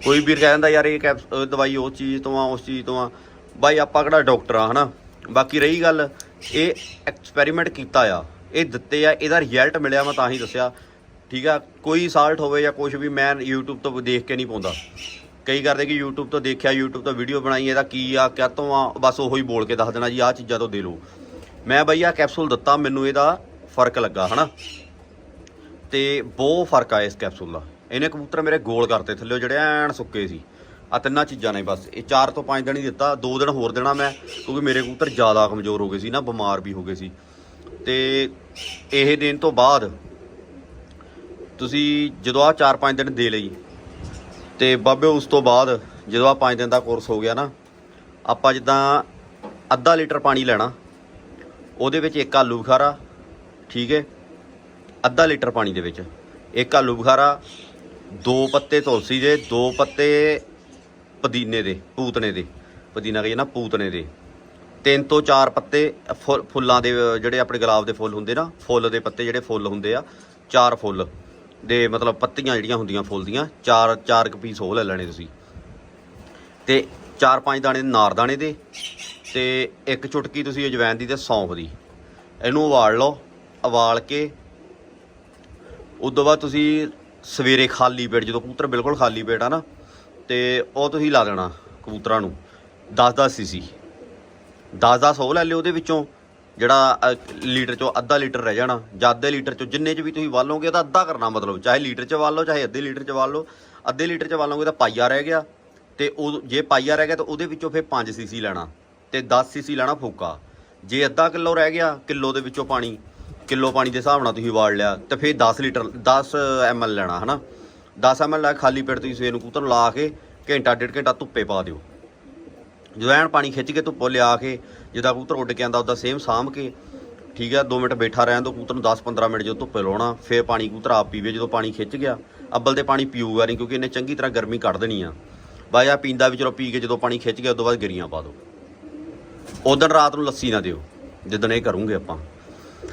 ਕੋਈ ਵੀਰ ਕਹਿ ਦਿੰਦਾ, ਯਾਰ ਇਹ ਕੈਪ ਦਵਾਈ ਉਸ ਚੀਜ਼ ਤੋਂ ਆ, ਉਸ ਚੀਜ਼ ਤੋਂ ਆ। ਬਾਈ ਆਪਾਂ ਕਿਹੜਾ ਡਾਕਟਰ ਆ, ਹਨਾ? ਬਾਕੀ ਰਹੀ ਗੱਲ, ਇਹ ਐਕਸਪੈਰੀਮੈਂਟ ਕੀਤਾ ਆ। ਇਹ ਦਿੱਤੇ ਆ, ਇਹਦਾ ਰਿਜ਼ਲਟ ਮਿਲਿਆ, ਮੈਂ ਤਾਂ ਹੀ ਦੱਸਿਆ। ਠੀਕ ਆ, ਕੋਈ ਸਾਲਟ ਹੋਵੇ ਜਾਂ ਕੁਝ ਵੀ, ਮੈਂ YouTube ਤੋਂ ਦੇਖ ਕੇ ਨਹੀਂ ਪਾਉਂਦਾ। ਕਈ ਕਰਦੇ ਕਿ YouTube ਤੋਂ ਦੇਖਿਆ, YouTube ਤੋਂ ਵੀਡੀਓ ਬਣਾਈ, ਇਹਦਾ ਕੀ ਆ, ਕਿਆ ਤੋਂ ਆ, ਬਸ ਉਹੀ ਬੋਲ ਕੇ ਦੱਸ ਦੇਣਾ ਜੀ, ਆਹ ਚੀਜ਼ਾਂ ਤੋਂ ਦੇ ਲਓ। ਮੈਂ ਬਈ ਆ ਕੈਪਸੂਲ ਦਿੱਤਾ, ਮੈਨੂੰ ਇਹਦਾ ਫ਼ਰਕ ਲੱਗਾ, ਹਨਾ? ਤੇ ਬਹੁਤ ਫ਼ਰਕ ਆ ਇਸ ਕੈਪਸੂਲ ਦਾ। ਇਹਨੇ ਕਬੂਤਰ ਮੇਰੇ ਗੋਲ ਕਰਤੇ, ਥੱਲੇ ਜਿਹੜੇ ਐਨ ਸੁੱਕੇ ਸੀ। ਆ ਤਿੰਨਾਂ ਚੀਜ਼ਾਂ ਨੇ ਬਸ। ਇਹ 4 ਤੋਂ 5 ਦਿਨ ਹੀ ਦਿੱਤਾ 2 ਦਿਨ ਹੋਰ ਦੇਣਾ ਮੈਂ, ਕਿਉਂਕਿ ਮੇਰੇ ਕਬੂਤਰ ਜ਼ਿਆਦਾ ਕਮਜ਼ੋਰ ਹੋ ਗਏ ਸੀ ਨਾ, ਬਿਮਾਰ ਵੀ ਹੋ ਗਏ ਸੀ। ਤੇ ਇਹ ਦਿਨ ਤੋਂ ਬਾਅਦ ਤੁਸੀਂ ਜਦੋਂ ਆ 4-5 ਦਿਨ ਦੇ ਲਈ ਤੇ ਬਾਬੇ ਉਸ ਤੋਂ ਬਾਅਦ ਜਦੋਂ ਆ 5 ਦਿਨ ਦਾ ਕੋਰਸ ਹੋ ਗਿਆ ਨਾ, ਆਪਾਂ ਜਿੱਦਾਂ ਅੱਧਾ ਲੀਟਰ ਪਾਣੀ ਲੈਣਾ, ਉਹਦੇ ਵਿੱਚ ਇੱਕ ਆਲੂ ਬੁਖਾਰਾ, ਠੀਕ ਹੈ, ਅੱਧਾ ਲੀਟਰ ਪਾਣੀ ਦੇ ਵਿੱਚ, ਇੱਕ ਆਲੂ ਬੁਖਾਰਾ, ਦੋ ਪੱਤੇ ਤੁਲਸੀ ਦੇ, ਦੋ ਪੱਤੇ ਪੁਦੀਨੇ ਦੇ, ਪੂਤਨੇ ਦੇ, ਪੁਦੀਨਾ ਕਹੀਏ ਨਾ ਪੂਤਨੇ ਦੇ, ਤਿੰਨ ਤੋਂ ਚਾਰ ਪੱਤੇ ਫੁੱਲ- ਫੁੱਲਾਂ ਦੇ ਜਿਹੜੇ ਆਪਣੇ ਗੁਲਾਬ ਦੇ ਫੁੱਲ ਹੁੰਦੇ ਨਾ, ਫੁੱਲ ਦੇ ਪੱਤੇ ਜਿਹੜੇ ਫੁੱਲ ਹੁੰਦੇ ਆ, ਚਾਰ ਫੁੱਲ। ਦੇ ਮਤਲਬ ਪੱਤੀਆਂ ਜਿਹੜੀਆਂ ਹੁੰਦੀਆਂ ਫੁੱਲ ਦੀਆਂ, ਚਾਰ ਚਾਰ ਕੁ ਪੀਸ ਉਹ ਲੈ ਲੈਣੇ ਤੁਸੀਂ। ਤੇ ਚਾਰ ਪੰਜ ਦਾਣੇ ਨਾਰ ਦਾਣੇ ਦੇ ਤੇ ਇੱਕ ਚੁਟਕੀ ਤੁਸੀਂ ਅਜਵਾਇਨ ਦੀ ਤੇ ਸੌਂਫ ਦੀ। ਇਹਨੂੰ ਉਬਾਲ ਲਓ, ਉਬਾਲ ਕੇ ਉਦੋਂ ਬਾਅਦ ਤੁਸੀਂ ਸਵੇਰੇ ਖਾਲੀ ਪੇਟ, ਜਦੋਂ ਕਬੂਤਰ ਬਿਲਕੁਲ ਖਾਲੀ ਪੇਟ ਆ ਨਾ, ਤੇ ਉਹ ਤੁਸੀਂ ਲਾ ਦੇਣਾ ਕਬੂਤਰਾਂ ਨੂੰ। 10-10 ਸੀਸੀ। 10-10 ਉਹ ਲੈ ਲਿਓ ਉਹਦੇ ਵਿੱਚੋਂ। ਜਿਹੜਾ ਲੀਟਰ ਚੋਂ ਅੱਧਾ ਲੀਟਰ ਰਹਿ ਜਾਣਾ, ਜਾਂ ਅੱਧੇ ਲੀਟਰ ਚੋਂ ਜਿੰਨੇ ਚ ਵੀ ਤੁਸੀਂ ਵਾਲੋਗੇ ਉਹਦਾ ਅੱਧਾ ਕਰਨਾ ਮਤਲਬ, ਚਾਹੇ ਲੀਟਰ ਚ ਵਾਲੋ ਚਾਹੇ ਅੱਧੇ ਲੀਟਰ ਚ ਵਾਲੋ ਅੱਧੇ ਲੀਟਰ ਚ ਵਾਲੋਗੇ ਤਾਂ ਪਾਈਆ ਰਹਿ ਗਿਆ, ਤੇ ਉਹ, ਜੇ ਪਾਈਆ ਰਹਿ ਗਿਆ ਤਾਂ ਉਹਦੇ ਵਿੱਚੋਂ ਫਿਰ 5 ਸੀਸੀ ਲੈਣਾ, ਤੇ 10 ਸੀਸੀ ਲੈਣਾ ਫੂਕਾ, ਜੇ ਅੱਧਾ ਕਿਲੋ ਰਹਿ ਗਿਆ, ਕਿਲੋ ਦੇ ਵਿੱਚੋਂ ਪਾਣੀ, ਕਿਲੋ ਪਾਣੀ ਦੇ ਹਿਸਾਬ ਨਾਲ ਤੁਸੀਂ ਵਾਲ ਲਿਆ, ਤੇ ਫਿਰ 10 ਲੀਟਰ 10 ml ਲੈਣਾ, ਹਨਾ? 10 ml ਲੈ ਕੇ ਖਾਲੀ ਪੇਟ ਤੁਸੀਂ ਸਵੇਰ ਨੂੰ ਕੂਤਰ ਨੂੰ ਲਾ ਕੇ ਘੰਟਾ, ਡੇਢ ਘੰਟਾ ਧੁੱਪੇ ਪਾ ਦਿਓ। ਜਦੋਂ ਐਨ ਪਾਣੀ ਖਿੱਚ ਕੇ ਧੁੱਪੋਂ ਲਿਆ ਕੇ, ਜਿੱਦਾਂ ਕਬੂਤਰ ਉੱਡ ਕੇ ਆਂਦਾ ਉਹਦਾ ਸੇਮ ਸਾਂਭ ਕੇ, ਠੀਕ ਹੈ 2 ਮਿੰਟ ਬੈਠਾ ਰਹਿਣ ਦੋ, ਕਬੂਤਰ ਨੂੰ 10-15 ਮਿੰਟ ਜਦੋਂ ਧੁੱਪੇ ਲਾਉਣਾ, ਫਿਰ ਪਾਣੀ ਕਬੂਤਰ ਆਪ ਪੀਵੇ, ਜਦੋਂ ਪਾਣੀ ਖਿੱਚ ਗਿਆ, ਅੱਬਲ ਤੇ ਪਾਣੀ ਪੀਊਗਾ ਨਹੀਂ, ਕਿਉਂਕਿ ਇਹਨੇ ਚੰਗੀ ਤਰ੍ਹਾਂ ਗਰਮੀ ਕੱਢ ਦੇਣੀ ਆ। ਬਾਜਾ ਪੀਂਦਾ ਵੀ ਚਲੋ ਪੀ ਕੇ ਜਦੋਂ ਪਾਣੀ ਖਿੱਚ ਗਿਆ, ਉਦੋਂ ਬਾਅਦ ਗਿਰੀਆਂ ਪਾ ਦਿਓ ਉਦੋਂ ਰਾਤ ਨੂੰ ਲੱਸੀ ਨਾ ਦਿਓ, ਜਿੱਦਣ ਇਹ ਕਰੂੰਗੇ ਆਪਾਂ।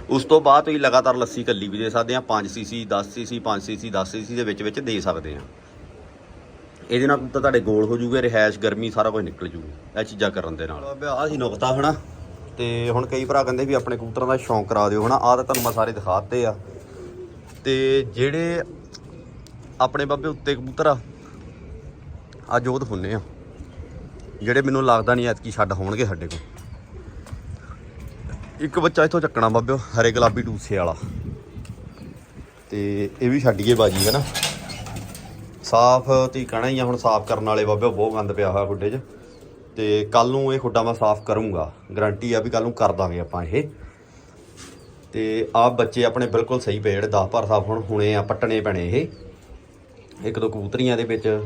ਉਸ ਤੋਂ ਬਾਅਦ ਤੁਸੀਂ ਲਗਾਤਾਰ ਲੱਸੀ ਕੱਲੀ ਵੀ ਦੇ ਸਕਦੇ ਆ 5 ਸੀਸੀ 10 ਸੀਸੀ 5 ਸੀਸੀ 10 ਸੀਸੀ ਦੇ ਵਿੱਚ ਵਿੱਚ ਦੇ ਸਕਦੇ ਆ। ਇਹਦੇ ਨਾਲ ਤਾਂ ਤੁਹਾਡੇ ਗੋਲ ਹੋ ਜੂਗੇ, ਰਿਹਾਇਸ਼, ਗਰਮੀ, ਸਾਰਾ ਕੁਝ ਨਿਕਲ ਜੂਗੀ, ਇਹ ਚੀਜ਼ਾਂ ਕਰਨ ਦੇ ਨਾਲ। ਆਹ ਸੀ ਨੁਕਤਾ ਹਨਾ, ਤੇ ਹੁਣ ਕਈ ਭਰਾ ਕਹਿੰਦੇ ਵੀ ਆਪਣੇ ਕਬੂਤਰਾਂ ਦਾ ਸ਼ੌਂਕ ਕਰਾ ਦਿਓ ਹਨਾ, ਆਹ ਤਾਂ ਤੁਹਾਨੂੰ ਮੈਂ ਸਾਰੇ ਦਿਖਾਤੇ ਆ। ਤੇ ਜਿਹੜੇ ਆਪਣੇ ਬਾਬੇ ਉੱਤੇ ਕਬੂਤਰ ਆ ਆ ਜੋਤ ਹੁੰਨੇ ਆ, ਜਿਹੜੇ ਮੈਨੂੰ ਲੱਗਦਾ ਨਹੀਂ ਐਤਕੀ ਛੱਡ ਹੋਣਗੇ ਸਾਡੇ ਕੋਲ। ਇੱਕ ਬੱਚਾ ਇੱਥੋਂ ਚੱਕਣਾ ਬਾਬਿਓ ਹਰੇ ਗੁਲਾਬੀ ਟੂਸੇ ਵਾਲਾ। ਤੇ ਇਹ ਵੀ ਛੱਡੀਏ ਬਾਜੀ ਹੈ ਨਾ ਸਾਫ਼ ਤੇ ਕਹਿਣਾ ਹੀ ਆ, ਹੁਣ ਸਾਫ਼ ਕਰਨ ਵਾਲੇ ਬਾਬਿਓ ਬਹੁਤ ਗੰਦ ਪਿਆ ਹੋਇਆ ਖੁੱਡੇ 'ਚ। ਤੇ ਕੱਲ ਨੂੰ ਇਹ ਖੁੱਡਾ ਮੈਂ ਸਾਫ਼ ਕਰੂੰਗਾ। ਗਾਰੰਟੀ ਆ ਵੀ ਕੱਲ ਨੂੰ ਕਰ ਦਾਂਗੇ ਆਪਾਂ ਇਹ। ਤੇ ਆਹ ਬੱਚੇ ਆਪਣੇ ਬਿਲਕੁਲ ਸਹੀ ਪਏ ਜਿਹੜੇ 10 ਭਰ ਸਾਫ਼ ਹੁਣ, ਹੁਣੇ ਆ, ਪੱਟਣੇ ਪੈਣੇ ਇਹ। ਇੱਕ ਦੋ ਕਬੂਤਰੀਆਂ ਦੇ ਵਿੱਚ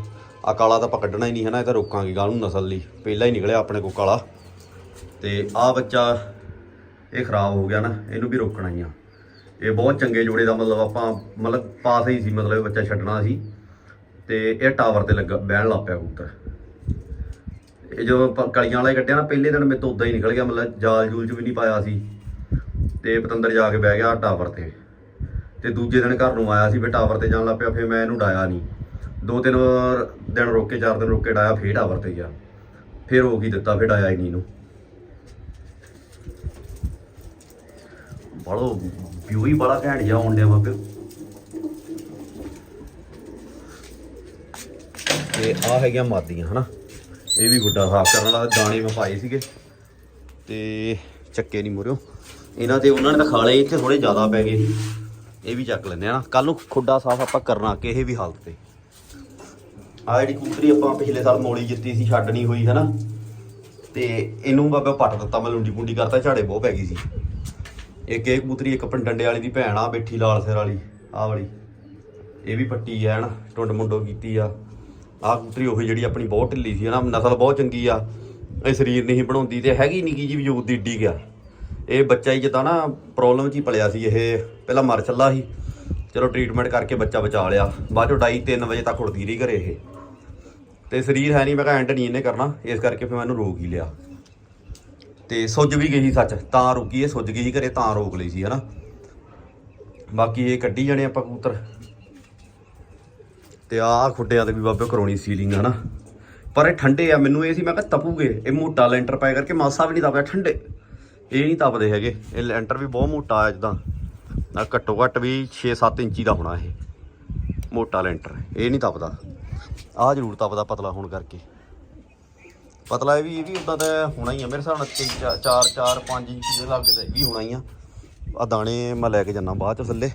ਆ ਕਾਲਾ ਤਾਂ ਆਪਾਂ ਕੱਢਣਾ ਹੀ ਨਹੀਂ ਹੈ ਨਾ ਇਹ ਤਾਂ ਰੋਕਾਂਗੇ ਗਾਂ ਨੂੰ ਨਸਲ ਲਈ। ਪਹਿਲਾਂ ਹੀ ਨਿਕਲਿਆ ਆਪਣੇ ਕੋਲ ਕਾਲਾ। ਤੇ ਆ ਬੱਚਾ, ਇਹ ਖਰਾਬ ਹੋ ਗਿਆ ਨਾ, ਇਹਨੂੰ ਵੀ ਰੋਕਣਾ ਹੀ ਆ। ਇਹ ਬਹੁਤ ਚੰਗੇ ਜੋੜੇ ਦਾ ਮਤਲਬ ਆਪਾਂ, ਮਤਲਬ ਪਾਸ ਹੀ ਸੀ, ਮਤਲਬ ਇਹ ਬੱਚਾ ਛੱਡਣਾ ਸੀ। ਤੇ ਇਹ ਟਾਵਰ ਤੇ ਲੱਗਾ, ਬਹਿਣ ਲੱਗ ਪਿਆ ਕਬੂਤਰ। ਇਹ ਜਦੋਂ ਕਲੀਆਂ ਵਾਲਾ ਹੀ ਕੱਢਿਆ ਨਾ, ਪਹਿਲੇ ਦਿਨ ਮੇਰੇ ਤੋਂ ਉਦਾਂ ਹੀ ਨਿਕਲ ਗਿਆ, ਮਤਲਬ ਜਾਲ ਜੂਲ ਚ ਵੀ ਨਹੀਂ ਪਾਇਆ ਸੀ। ਤੇ ਪਤੰਦਰ ਜਾ ਕੇ ਬਹਿ ਗਿਆ ਟਾਵਰ ਤੇ। ਤੇ ਦੂਜੇ ਦਿਨ ਘਰ ਨੂੰ ਆਇਆ ਸੀ ਵੀ ਟਾਵਰ ਤੇ ਜਾਣ ਲੱਗ ਪਿਆ, ਫਿਰ ਮੈਂ ਇਹਨੂੰ ਡਾਇਆ ਨਹੀਂ। ਦੋ ਤਿੰਨ ਦਿਨ ਰੋਕ ਕੇ, ਚਾਰ ਦਿਨ ਰੋਕ ਕੇ ਡਾਇਆ, ਫੇਰ ਟਾਵਰ ਤੇ ਗਿਆ। ਫਿਰ ਰੋਕ ਹੀ ਦਿੱਤਾ, ਫਿਰ ਡਾਇਆ ਹੀ ਨਹੀਂ ਇਹਨੂੰ। ਬੜੋ, ਵਿਊ ਹੀ ਬੜਾ ਘੈਂਟ ਜਿਹਾ ਆਉਣ ਡਿਆ ਬਾਬੇ ਤੇ ਆ ਹੈਗੀਆਂ ਮਾਦੀਆਂ, ਹਨਾ? ਇਹ ਵੀ ਗੁੱਡਾ ਸਾਫ਼ ਕਰਨ ਵਾਲਾ, ਦਾਣੇ ਮੈਂ ਪਾਏ ਸੀਗੇ। ਤੇ ਚੱਕੇ ਨਹੀਂ ਮੁਰਿਓ ਇਹਨਾਂ ਤੇ ਉਹਨਾਂ ਨੇ ਤਾਂ ਖਾ ਲਏ, ਇੱਥੇ ਥੋੜੇ ਜ਼ਿਆਦਾ ਪੈ ਗਏ ਇਹ ਵੀ ਚੱਕ ਲੈਂਦੇ ਆ ਕੱਲ ਨੂੰ ਖੁੱਡਾ ਸਾਫ਼ ਆਪਾਂ ਕਰਨਾ ਕਿ ਇਹ ਵੀ ਹਾਲਤ ਤੇ। ਆ ਜਿਹੜੀ ਕੂਤਰੀ ਆਪਾਂ ਪਿਛਲੇ ਸਾਲ ਮੋਲੀ ਜਿੱਤੀ ਸੀ, ਛੱਡ ਨਹੀਂ ਹੋਈ, ਹਨਾ? ਤੇ ਇਹਨੂੰ ਬਾਬਾ ਪੱਟ ਦਿੱਤਾ, ਮੈਂ ਲੁੰਡੀ ਪੁੰਡੀ ਕਰਤਾ, ਝਾੜੇ ਬਹੁਤ ਪੈ ਗਈ ਸੀ। ਇੱਕ ਇਹ ਕੂਤਰੀ ਇੱਕ ਪੰਡੰਡੇ ਵਾਲੀ ਦੀ ਭੈਣ ਆ, ਬੈਠੀ ਲਾਲ ਸਿਰ ਵਾਲੀ, ਆਹ ਵਾਲੀ। ਇਹ ਵੀ ਪੱਟੀ ਆ, ਹਨਾ? ਟੁੰਡ ਮੁੰਡੋ ਕੀਤੀ ਆ। ਆਹ ਕਬੂਤਰੀ ਉਹੀ ਜਿਹੜੀ ਆਪਣੀ ਬਹੁਤ ਢਿੱਲੀ ਸੀ, ਹਨਾ, ਨਸਲ ਬਹੁਤ ਚੰਗੀ ਆ, ਇਹ ਸਰੀਰ ਨਹੀਂ ਬਣਾਉਂਦੀ ਤੇ ਹੈਗੀ ਨਿੱਕੀ ਜੀ ਵਜੂਦ ਦੀ ਏਡੀ ਗਿਆ ਇਹ ਬੱਚਾ ਹੀ ਜਿੱਦਾਂ ਨਾ ਪ੍ਰੋਬਲਮ 'ਚ ਹੀ ਪਲਿਆ ਸੀ, ਇਹ ਪਹਿਲਾਂ ਮਰ ਚੱਲਾ ਸੀ, ਚਲੋ ਟ੍ਰੀਟਮੈਂਟ ਕਰਕੇ ਬੱਚਾ ਬਚਾ ਲਿਆ, ਬਾਅਦ ਚੋਂ ਢਾਈ 3 ਵਜੇ ਤੱਕ ਉੜਦੀ ਰਹੀ ਘਰੇ ਇਹ। ਤੇ ਸਰੀਰ ਹੈ ਨਹੀਂ ਮੈਂ ਕਿਹਾ ਐਂਡ ਨਹੀਂ ਇਹਨੇ ਕਰਨਾ, ਇਸ ਕਰਕੇ ਫਿਰ ਮੈਨੂੰ ਰੋਕ ਹੀ ਲਿਆ। ਤੇ ਸੁੱਜ ਵੀ ਗਈ ਸੀ ਸੱਚ, ਤਾਂ ਰੁਕੀ, ਇਹ ਸੁੱਜ ਗਈ ਸੀ ਘਰੇ, ਤਾਂ ਰੋਕ ਲਈ ਸੀ, ਹਨਾ। ਬਾਕੀ ਇਹ ਕੱਢੀ ਜਾਣੇ ਆਪਾਂ ਕਬੂਤਰ ਤੇ ਆਹ ਖੁੱਡਿਆਂ ਤੇ ਵੀ ਬਾਬੇ ਕਰਾਉਣੀ ਸੀਲਿੰਗ ਹਨਾ। ਪਰ ਇਹ ਠੰਡੇ ਆ, ਮੈਨੂੰ ਇਹ ਸੀ, ਮੈਂ ਕਿਹਾ ਤਪੂਗੇ। ਇਹ ਮੋਟਾ ਲੈਂਟਰ ਪਾਇਆ ਕਰਕੇ ਮਾਸਾ ਵੀ ਨਹੀਂ ਤਪਿਆ, ਠੰਡੇ। ਇਹ ਨਹੀਂ ਤਪਦੇ ਹੈਗੇ। ਇਹ ਲੈਂਟਰ ਵੀ ਬਹੁਤ ਮੋਟਾ ਆ ਜਦਾਂ। ਨਾ ਘੱਟੋ ਘੱਟ ਵੀ 6-7 ਇੰਚੀ ਦਾ ਹੋਣਾ ਇਹ। ਮੋਟਾ ਲੈਂਟਰ। ਇਹ ਨਹੀਂ ਤਪਦਾ। ਆਹ ਜ਼ਰੂਰ ਤਪਦਾ ਪਤਲਾ ਹੋਣ ਕਰਕੇ। ਪਤਲਾ ਇਹ ਵੀ ਇਹ ਵੀ ਉਦਾਂ ਦਾ ਹੋਣਾ ਹੀ ਆ। ਮੇਰੇ ਹਿਸਾਬ ਨਾਲ 4 4 5 ਇੰਚੀ ਦੇ ਲੱਗੇ ਤਾਂ ਇਹ ਵੀ ਹੋਣਾ ਹੀ ਆ। ਆ ਦਾਣੇ ਮੈਂ ਲੈ ਕੇ ਜਾਣਾ ਬਾਅਦ ਚ ਥੱਲੇ।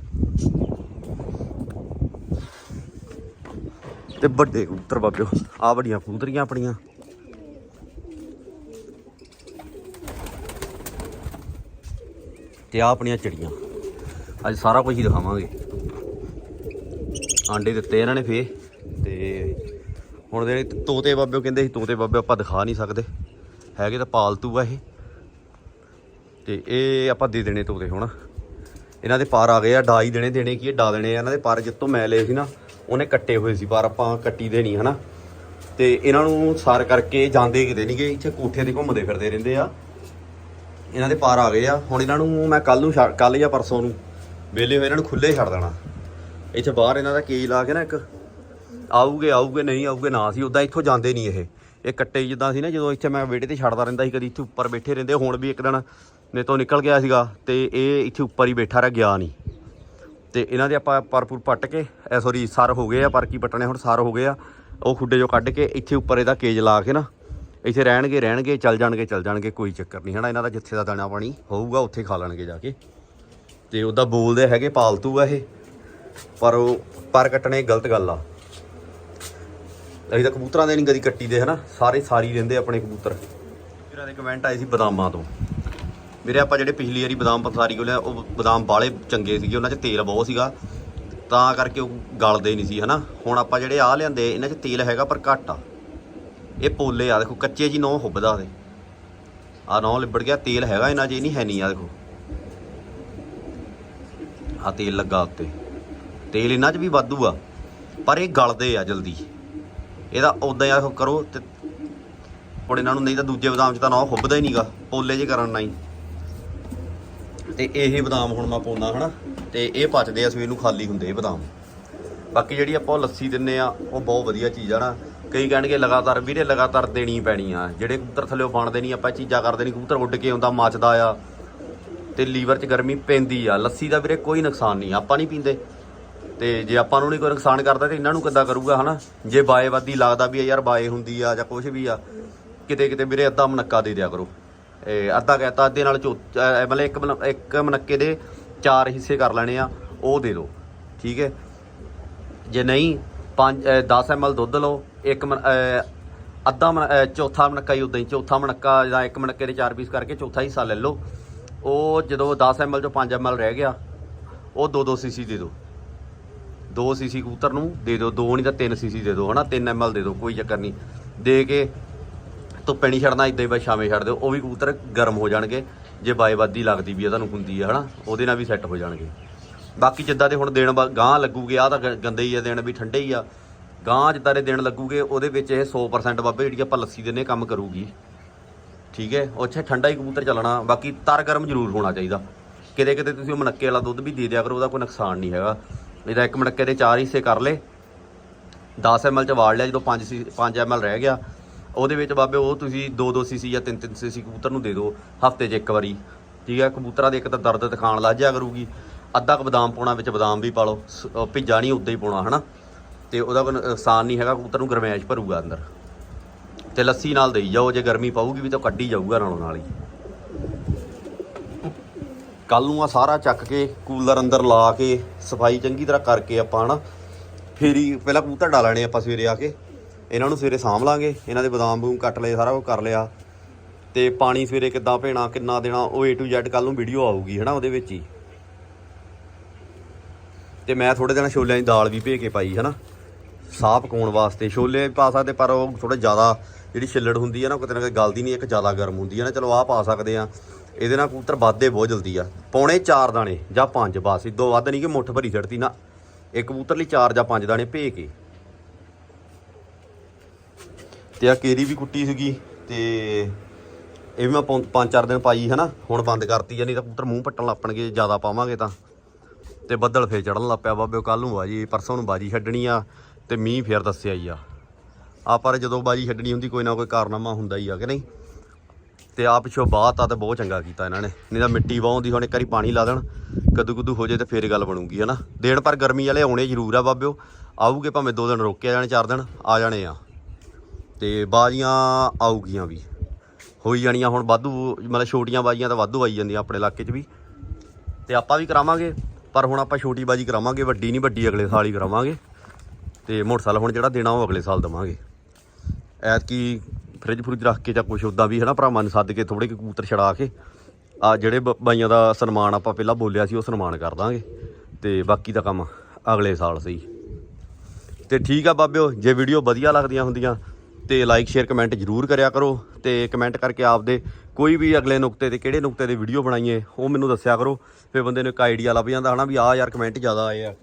ਤੇ ਵੱਡੇ ਕਬੂਤਰ ਬਾਬਿਓ ਆ ਵੱਡੀਆਂ ਕਬੂਤਰੀਆਂ ਆਪਣੀਆਂ। ਤੇ ਆ ਆਪਣੀਆਂ ਚਿੜੀਆਂ। ਅੱਜ ਸਾਰਾ ਕੁਝ ਹੀ ਦਿਖਾਵਾਂਗੇ। ਆਂਡੇ ਦਿੱਤੇ ਇਹਨਾਂ ਨੇ ਫੇ ਤੇ ਹੁਣ ਜਿਹੜੇ ਤੋਤੇ ਬਾਬਿਓ ਕਹਿੰਦੇ ਸੀ, ਤੋਤੇ ਬਾਬਿਓ ਆਪਾਂ ਦਿਖਾ ਨਹੀਂ ਸਕਦੇ। ਹੈਗੇ ਤਾਂ ਪਾਲਤੂ ਆ ਇਹ। ਤੇ ਇਹ ਆਪਾਂ ਦੇ ਦੇਣੇ ਤੋਤੇ ਹੁਣ। ਇਹਨਾਂ ਦੇ ਪਰ ਆ ਗਏ ਆ ਡਾਈ ਦੇਣੇ ਦੇਣੇ ਕੀ ਇਹ ਡਾ ਦੇਣੇ ਆ। ਇਹਨਾਂ ਦੇ ਪਰ ਜਿੱਤੋਂ ਮੈਂ ਲਏ ਸੀ ਨਾ ਉਹਨੇ ਕੱਟੇ ਹੋਏ ਸੀ, ਪਰ ਆਪਾਂ ਕੱਟੀ ਦੇ ਨਹੀਂ, ਹਨਾ? ਤੇ ਇਹਨਾਂ ਨੂੰ ਸਾਰ ਕਰਕੇ ਜਾਂਦੇ ਕਿਤੇ ਨਹੀਂ ਗਏ ਇੱਥੇ ਕੋਠੇ ਤੇ ਘੁੰਮਦੇ ਫਿਰਦੇ ਰਹਿੰਦੇ ਆ। ਇਹਨਾਂ ਦੇ ਪਾਰ ਆ ਗਏ ਆ। ਹੁਣ ਇਹਨਾਂ ਨੂੰ ਮੈਂ ਕੱਲ ਨੂੰ ਕੱਲ ਜਾਂ ਪਰਸੋਂ ਨੂੰ ਵੇਲੇ ਹੋਏ ਇਹਨਾਂ ਨੂੰ ਖੁੱਲੇ ਛੱਡ ਦੇਣਾ। ਇੱਥੇ ਬਾਹਰ ਇਹਨਾਂ ਦਾ ਕੇਜ ਲਾ ਕੇ ਨਾ ਇੱਕ? ਆਊਗੇ ਆਊਗੇ, ਨਹੀਂ ਆਊਗੇ, ਨਾ ਸੀ। ਉਦਾਂ ਇੱਥੋਂ ਜਾਂਦੇ ਨਹੀਂ ਇਹ। ਇਹ ਕੱਟੇ ਜਿੱਦਾਂ ਸੀ ਨਾ, ਜਦੋਂ ਇੱਥੇ ਮੈਂ ਵਿਹੜੇ ਤੇ ਛੱਡਦਾ ਰਹਿੰਦਾ ਸੀ, ਕਦੀ ਇੱਥੇ ਉੱਪਰ ਬੈਠੇ ਰਹਿੰਦੇ, ਹੁਣ ਵੀ ਇੱਕ ਦਿਨ ਨੇ ਤੋਂ ਨਿਕਲ ਗਿਆ ਸੀਗਾ, ਤੇ ਇਹ ਇੱਥੇ ਉੱਪਰ ਹੀ ਬੈਠਾ ਰਹਿ, ਗਿਆ ਨਹੀਂ। ਤੇ ਇਹਨਾਂ ਦੇ ਆਪਾਂ ਪਰਪੂਰ ਪੱਟ ਕੇ ਐ ਸੌਰੀ ਸਰ ਹੋ ਗਏ ਆ, ਪਰ ਕੀ ਪੱਟਣੇ, ਹੁਣ ਸਰ ਹੋ ਗਏ ਆ। ਉਹ ਖੁੱਡੇ ਜੋ ਕੱਢ ਕੇ ਇੱਥੇ ਉੱਪਰ ਇਹਦਾ ਕੇਜ ਲਾ ਕੇ ਨਾ, ਇੱਥੇ ਰਹਿਣਗੇ ਰਹਿਣਗੇ, ਚੱਲ ਜਾਣਗੇ ਚੱਲ ਜਾਣਗੇ, ਕੋਈ ਚੱਕਰ ਨਹੀਂ, ਹਨਾ? ਇਹਨਾਂ ਦਾ ਜਿੱਥੇ ਦਾ ਦਾਣਾ ਪਾਣੀ ਹੋਊਗਾ, ਉੱਥੇ ਖਾ ਲੈਣਗੇ ਜਾ ਕੇ। ਤੇ ਉਹਦਾ ਬੋਲਦੇ ਹੈਗੇ ਪਾਲਤੂ ਆ ਇਹ, ਪਰ ਉਹ ਪਰ ਕੱਟਣੇ ਗਲਤ ਗੱਲ ਆ। ਅਸੀਂ ਤਾਂ ਕਬੂਤਰਾਂ ਦੇ ਨਹੀਂ ਕਦੀ ਕੱਟੀ ਦੇ, ਹਨਾ? ਸਾਰੇ ਸਾਰੀ ਰਹਿੰਦੇ ਆਪਣੇ ਕਬੂਤਰ। ਵੀਰਾਂ ਦੇ ਕਮੈਂਟ ਆਏ ਸੀ ਬਦਾਮਾਂ ਤੋਂ। ਵੀਰੇ, ਆਪਾਂ ਜਿਹੜੇ ਪਿਛਲੀ ਵਾਰੀ ਬਦਾਮ ਪੰਸਾਰੀ ਕੋਲ ਉਹ ਬਦਾਮ ਬਾਲੇ ਚੰਗੇ ਸੀਗੇ, ਉਹਨਾਂ 'ਚ ਤੇਲ ਬਹੁਤ ਸੀਗਾ। ਤਾਂ ਕਰਕੇ ਉਹ ਗਲਦੇ ਨਹੀਂ ਸੀ, ਹਨਾ? ਹੁਣ ਆਪਾਂ ਜਿਹੜੇ ਆ ਲਿਆਂਦੇ, ਇਹਨਾਂ 'ਚ ਤੇਲ ਹੈਗਾ ਪਰ ਘੱਟ ਆ। ਇਹ ਪੋਲੇ ਆ, ਦੇਖੋ, ਕੱਚੇ ਜੀ ਨੌ ਹੁੱਬਦਾ ਉਹਦੇ। ਆ ਨੌ ਲਿਬੜ ਗਿਆ, ਤੇਲ ਹੈਗਾ ਇਹਨਾਂ 'ਚ, ਇਹ ਨਹੀਂ ਹੈ ਨਹੀਂ ਆ, ਦੇਖੋ। ਆ ਤੇਲ ਲੱਗਾ ਉੱਤੇ। ਤੇਲ ਇਹਨਾਂ 'ਚ ਵੀ ਵਾਧੂ ਆ, ਪਰ ਇਹ ਗਲਦੇ ਆ ਜਲਦੀ। ਇਹਦਾ ਉਦਾਂ ਆ ਕਰੋ ਤੇ ਹੁਣ ਇਹਨਾਂ ਨੂੰ ਨਹੀਂ ਤਾਂ ਦੂਜੇ ਬਦਾਮ 'ਚ ਤਾਂ ਨਾ ਹੁੱਬਦਾ ਹੀ ਨਹੀਂਗਾ ਪੋਲੇ 'ਚ ਕਰਨ ਨਾਲ ਹੀ। ਤੇ ਇਹ ਬਦਾਮ ਹੁਣ ਮੈਂ ਪਾਉਂਦਾ, ਹਨਾ? ਤੇ ਇਹ ਪਚਦੇ ਆ, ਸਵੇਰ ਨੂੰ ਖਾਲੀ ਹੁੰਦੇ ਇਹ ਬਦਾਮ। ਬਾਕੀ ਜਿਹੜੀ ਆਪਾਂ ਉਹ ਲੱਸੀ ਦਿੰਨੇ ਆ, ਉਹ ਬਹੁਤ ਵਧੀਆ ਚੀਜ਼ ਆ ਨਾ ਕਈ ਕਹਿਣਗੇ ਲਗਾਤਾਰ, ਵੀਰੇ ਲਗਾਤਾਰ ਦੇਣੀ ਪੈਣੀ ਆ। ਜਿਹੜੇ ਕਬੂਤਰ ਥੱਲੇ ਬਣਦੇ ਨਹੀਂ, ਆਪਾਂ ਇਹ ਚੀਜ਼ਾਂ ਕਰਦੇ ਨਹੀਂ। ਕਬੂਤਰ ਉੱਡ ਕੇ ਆਉਂਦਾ, ਮੱਚਦਾ ਆ। ਤੇ ਲੀਵਰ 'ਚ ਗਰਮੀ ਪੈਂਦੀ ਆ। ਲੱਸੀ ਦਾ ਵੀਰੇ ਕੋਈ ਨੁਕਸਾਨ ਨਹੀਂ, ਆਪਾਂ ਨਹੀਂ ਪੀਂਦੇ। ਤੇ ਜੇ ਆਪਾਂ ਨੂੰ ਨਹੀਂ ਕੋਈ ਨੁਕਸਾਨ ਕਰਦਾ, ਤੇ ਇਹਨਾਂ ਨੂੰ ਕਿੱਦਾਂ ਕਰੂਗਾ, ਹਨਾ? ਜੇ ਬਾਏ ਵਾਦੀ ਲੱਗਦਾ ਵੀ ਆ ਯਾਰ, ਬਾਏ ਹੁੰਦੀ ਆ ਜਾਂ ਕੁਝ ਵੀ ਆ ਕਿਤੇ ਕਿਤੇ ਵੀਰੇ ਅੱਧਾ ਮਨੱਕਾ ਦੇ ਦਿਆ ਕਰੋ। ਅੱਧਾ ਕਹਿਤਾ ਅੱਧੇ ਨਾਲ ਚੌ ਅਹ ਮਤਲਬ ਇੱਕ ਮਨ- ਇੱਕ ਮਨੱਕੇ ਦੇ ਚਾਰ ਹਿੱਸੇ ਕਰ ਲੈਣੇ ਆ, ਉਹ ਦੇ ਦਿਓ ਠੀਕ ਹੈ? ਜੇ ਨਹੀਂ 5 10 ml ਦੁੱਧ ਲਓ, ਇੱਕ ਮਨ- ਅੱਧਾ ਮਨ- ਚੌਥਾ ਮਨੱਕਾ ਹੀ ਉਦਾਂ ਹੀ, ਚੌਥਾ ਮਨੱਕਾ ਜਾਂ ਇੱਕ ਮਨੱਕੇ ਦੇ ਚਾਰ ਪੀਸ ਕਰਕੇ ਚੌਥਾ ਹਿੱਸਾ ਲੈ ਲਓ। ਉਹ ਜਦੋਂ 10 ml ਚੋਂ 5 ml ਰਹਿ ਗਿਆ, ਉਹ 2-2 ਸੀਸੀ ਦੇ ਦਿਓ 2 ਸੀਸੀ ਕਬੂਤਰ ਨੂੰ ਦੇ ਦਿਓ 2 ਨਹੀਂ ਤਾਂ 3 ਸੀਸੀ ਦੇ ਦਿਓ ਹਨਾ? 3 ਐਮਐਲ ਦੇ ਦਿਓ ਕੋਈ ਚੱਕਰ ਨਹੀਂ। ਦੇ ਕੇ ਧੁੱਪੇ ਨਹੀਂ ਛੱਡਣਾ ਇਦਾਂ ਹੀ ਬਸ ਛਾਵੇਂ ਛੱਡ ਦਿਓ। ਉਹ ਵੀ ਕਬੂਤਰ ਗਰਮ ਹੋ ਜਾਣਗੇ। ਜੇ ਬਾਏਵਾਦੀ ਲੱਗਦੀ ਵੀ ਆ, ਤੁਹਾਨੂੰ ਹੁੰਦੀ ਆ, ਹਨਾ? ਉਹਦੇ ਨਾਲ ਵੀ ਸੈੱਟ ਹੋ ਜਾਣਗੇ। ਬਾਕੀ ਜਿੱਦਾਂ ਦੇ ਹੁਣ ਦਿਨ ਬਾ- ਗਾਂਹ ਲੱਗੂਗੇ ਆ ਤਾਂ ਗੰਦੇ ਹੀ ਆ ਦਿਨ ਵੀ, ਠੰਡੇ ਹੀ ਆ। ਗਾਂਹ ਜਿੱਦਾਂ ਦੇ ਦਿਨ ਲੱਗੂਗੇ, ਉਹਦੇ ਵਿੱਚ ਇਹ 100% ਬਾਬੇ ਜਿਹੜੀ ਆਪਾਂ ਲੱਸੀ ਦਿੰਨੇ ਕੰਮ ਕਰੂਗੀ। ਠੀਕ ਹੈ? ਉੱਥੇ ਠੰਡਾ ਹੀ ਕਬੂਤਰ ਚੱਲਣਾ। ਬਾਕੀ ਤਰ ਗਰਮ ਜ਼ਰੂਰ ਹੋਣਾ ਚਾਹੀਦਾ। ਕਿਤੇ ਕਿਤੇ ਤੁਸੀਂ ਉਹ ਮਣੱਕੇ ਵਾਲਾ ਦੁੱਧ ਵੀ ਦੇ ਦਿਆ ਕਰੋ, ਉਹਦਾ ਕੋਈ ਨੁਕਸਾਨ ਨਹੀਂ ਹੈਗਾ। ਇਹਦਾ ਇੱਕ ਮਨੱਕੇ ਦੇ ਚਾਰ ਹਿੱਸੇ ਕਰ ਲੇ 10 ml ਚ ਵਾੜ ਲਿਆ, ਜਦੋਂ 5 ਸੀ 5 ml ਰਹਿ ਗਿਆ। ਉਹਦੇ ਵਿੱਚ ਬਾਬੇ ਉਹ ਤੁਸੀਂ 2-2 ਸੀਸੀ ਜਾਂ 3-3 ਸੀਸੀ ਕਬੂਤਰ ਨੂੰ ਦੇ ਦਿਓ, ਹਫ਼ਤੇ 'ਚ ਇੱਕ ਵਾਰੀ, ਠੀਕ ਹੈ? ਕਬੂਤਰਾਂ ਦੇ ਇੱਕ ਤਾਂ ਦਰਦ ਦਿਖਾਣ ਲੱਗ ਜਾਇਆ ਕਰੂਗੀ, ਅੱਧਾ ਕ ਬਦਾਮ ਪਾਉਣਾ ਵਿੱਚ ਬਦਾਮ ਵੀ ਪਾ ਲਓ, ਸ- ਭਿੱਜਾ ਨਹੀਂ, ਉੱਦਾਂ ਹੀ ਪਾਉਣਾ, ਹਨਾ? ਤੇ ਉਹਦਾ ਕੋਈ ਨੁਕਸਾਨ ਨਹੀਂ ਹੈਗਾ, ਕਬੂਤਰ ਨੂੰ ਗਰਮੈਸ਼ ਭਰੂਗਾ ਅੰਦਰ। ਤੇ ਲੱਸੀ ਨਾਲ ਦੇਈ ਜਾਓ, ਜੇ ਗਰਮੀ ਪਾਊਗੀ ਵੀ ਤਾਂ ਕੱਢੀ ਜਾਊਗਾ ਨਾਲੋਂ ਨਾਲ ਹੀ। ਕੱਲ ਨੂੰ ਆ ਸਾਰਾ ਚੱਕ ਕੇ, ਕੂਲਰ ਅੰਦਰ ਲਾ ਕੇ, ਸਫ਼ਾਈ ਚੰਗੀ ਤਰ੍ਹਾਂ ਕਰਕੇ ਆਪਾਂ, ਹਨਾ? ਫੇਰ ਹੀ ਪਹਿਲਾਂ ਕਬੂਤਰ ਡਾਲਣੇ ਆਪਾਂ ਸਵੇਰੇ ਆ ਕੇ। ਇਹਨਾਂ ਨੂੰ ਸਵੇਰੇ ਸਾਂਭ ਲਾਂਗੇ, ਇਹਨਾਂ ਦੇ ਬਦਾਮ ਬੂਮ ਕੱਟ ਲਏ, ਸਾਰਾ ਕੁਝ ਕਰ ਲਿਆ। ਤੇ ਪਾਣੀ ਸਵੇਰੇ ਕਿੱਦਾਂ ਭੇਣਾ, ਕਿੰਨਾ ਦੇਣਾ, ਉਹ A to Z ਕੱਲ ਨੂੰ ਵੀਡੀਓ ਆਊਗੀ, ਹਨਾ, ਉਹਦੇ ਵਿੱਚ ਹੀ। ਤੇ ਮੈਂ ਥੋੜੇ ਦਿਨ ਛੋਲਿਆਂ ਦੀ ਦਾਲ ਵੀ ਭੇ ਕੇ ਪਾਈ, ਹਨਾ। ਸਾਹ ਪਕਾਉਣ ਵਾਸਤੇ, ਛੋਲੇ ਪਾ ਸਕਦੇ, ਪਰ ਉਹ ਥੋੜਾ ਜ਼ਿਆਦਾ ਜਿਹੜੀ ਛਿੱਲੜ ਹੁੰਦੀ ਹੈ ਨਾ ਕਿਤੇ ਨਾ ਕਿਤੇ ਗਲਦੀ ਨਹੀਂ, ਇੱਕ ਜ਼ਿਆਦਾ ਗਰਮ ਹੁੰਦੀ ਹੈ ਨਾ, ਚਲੋ ਆਹ ਪਾ ਸਕਦੇ ਆ। ਇਹਦੇ ਨਾਲ ਕਬੂਤਰ ਵੱਧਦੇ ਬਹੁਤ ਜਲਦੀ ਆ। ਪੌਣੇ 4 ਦਾਣੇ ਜਾਂ 5 ਬਸ, ਇਦੋਂ ਵੱਧ ਨਹੀਂ ਕਿ ਮੁੱਠ ਭਰੀ ਛੱਡਤੀ ਨਾ। ਇੱਕ ਕਬੂਤਰ ਲਈ 4 ਜਾਂ 5 ਦਾਣੇ ਭੇ ਕੇ। ਤੇ ਆ ਕੇਰੀ ਵੀ ਕੁੱਟੀ ਸੀਗੀ ਤੇ ਇਹ ਵੀ ਮੈਂ 5-4 ਦਿਨ ਪਾਈ ਹਨਾ, ਹੁਣ ਬੰਦ ਕਰਤੀ ਆ, ਨਹੀਂ ਤਾਂ ਕਬੂਤਰ ਮੂੰਹ ਪੱਟਣ ਲੱਪਣਗੇ ਜ਼ਿਆਦਾ ਪਾਵਾਂਗੇ ਤਾਂ। ਤੇ ਬੱਦਲ ਫੇਰ ਚੜਨ ਲੱਗ ਪਿਆ ਬਾਬੇ ਕੱਲ ਨੂੰ ਬਾਜੀ, ਪਰਸੋਂ ਨੂੰ ਬਾਜੀ ਛੱਡਣੀ ਆ ਤੇ ਮੀਂਹ ਫੇਰ ਦੱਸਿਆ ਹੀ ਆ। ਆ ਪਰ ਜਦੋਂ ਬਾਜੀ ਛੱਡਣੀ ਹੁੰਦੀ, ਕੋਈ ਨਾ ਕੋਈ ਕਾਰਨਾਮਾ ਹੁੰਦਾ ਹੀ ਆ ਕਿ ਨਹੀਂ? ਤੇ ਆ ਪਿੱਛੋਂ ਬਾਤ ਆ ਤਾਂ ਬਹੁਤ ਚੰਗਾ ਕੀਤਾ ਇਹਨਾਂ ਨੇ। ਨਹੀਂ ਤਾਂ ਮਿੱਟੀ ਵਾਹੁੰਦੀ ਹੁਣ ਇੱਕ ਵਾਰੀ ਪਾਣੀ ਲਾ ਦੇਣ ਕਦੂ ਕਦੂ ਹੋ ਜੇ ਤੇ ਫੇਰ ਗੱਲ ਬਣੂਗੀ, ਹਨਾ? ਦੇਣ ਪਰ ਗਰਮੀ ਵਾਲੇ ਆਉਣੇ ਜ਼ਰੂਰ ਆ ਬਾਬਿਓ। ਆਊਗੇ ਭਾਵੇਂ ਦੋ ਦਿਨ ਰੋਕਿਆ ਕੇ ਜਾਣ, ਚਾਰ ਦਿਨ ਆ ਜਾਣੇ ਆ। ਤੇ ਬਾਜੀਆਂ ਆਊਗੀਆਂ ਵੀ। ਹੋਈ ਜਾਣੀਆਂ ਹੁਣ ਵਾਧੂ, ਮਤਲਬ ਛੋਟੀਆਂ ਬਾਜੀਆਂ ਤਾਂ ਵਾਧੂ ਆਈ ਜਾਂਦੀਆਂ ਆਪਣੇ ਇਲਾਕੇ 'ਚ ਵੀ। ਤੇ ਆਪਾਂ ਵੀ ਕਰਾਵਾਂਗੇ, ਪਰ ਹੁਣ ਆਪਾਂ ਛੋਟੀ ਬਾਜੀ ਕਰਾਵਾਂਗੇ, ਵੱਡੀ ਨਹੀਂ ਵੱਡੀ ਅਗਲੇ ਸਾਲ ਹੀ ਕਰਾਵਾਂਗੇ। ਤੇ ਮੋਟਰਸਾਈਕਲ ਹੁਣ ਜਿਹੜਾ ਦੇਣਾ ਉਹ ਅਗਲੇ ਸਾਲ ਦਵਾਂਗੇ। ਐਤਕੀ ਫ੍ਰਿਜ ਫਰੂਜ ਰੱਖ ਕੇ ਜਾਂ ਕੁਛ ਉਦਾਂ ਵੀ ਹਨਾ ਭਰਾਵਾਂ ਨੂੰ ਸੱਦ ਕੇ ਥੋੜੇ ਕਬੂਤਰ ਛੜਾ ਕੇ, ਆ ਜਿਹੜੇ ਬ- ਬਾਈਆਂ ਦਾ ਸਨਮਾਨ ਆਪਾਂ ਪਹਿਲਾਂ ਬੋਲਿਆ ਸੀ ਉਹ ਸਨਮਾਨ ਕਰ ਦਾਂਗੇ। ਤੇ ਬਾਕੀ ਦਾ ਕੰਮ ਅਗਲੇ ਸਾਲ ਸਹੀ। ਤੇ ਠੀਕ ਆ ਬਾਬਿਓ, ਜੇ ਵੀਡੀਓ ਵਧੀਆ ਲੱਗਦੀਆਂ ਹੁੰਦੀਆਂ ਤੇ ਲਾਈਕ ਸ਼ੇਅਰ ਕਮੈਂਟ ਜਰੂਰ ਕਰਿਆ ਕਰੋ ਤੇ ਕਮੈਂਟ ਕਰਕੇ ਆਪਦੇ ਕੋਈ ਵੀ ਅਗਲੇ ਨੁਕਤੇ ਤੇ ਕਿਹੜੇ ਨੁਕਤੇ ਦੇ ਵੀਡੀਓ ਬਣਾਈਏ, ਉਹ ਮੈਨੂੰ ਦੱਸਿਆ ਕਰੋ। ਫਿਰ ਬੰਦੇ ਨੂੰ ਇੱਕ ਆਈਡੀਆ ਲੱਭ ਜਾਂਦਾ ਹਨਾ ਵੀ ਆਹ ਯਾਰ ਕਮੈਂਟ ਜ਼ਿਆਦਾ ਆਏ ਆ।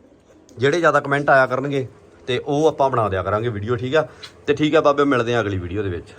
ਜਿਹੜੇ ਜ਼ਿਆਦਾ ਕਮੈਂਟ ਆਇਆ ਕਰਨਗੇ ਤੇ ਉਹ ਆਪਾਂ ਬਣਾ ਦਿਆ ਕਰਾਂਗੇ ਵੀਡੀਓ ਠੀਕ ਆ? ਤੇ ਠੀਕ ਆ ਬਾਬੇ, ਮਿਲਦੇ ਆ ਅਗਲੀ ਵੀਡੀਓ ਦੇ ਵਿੱਚ।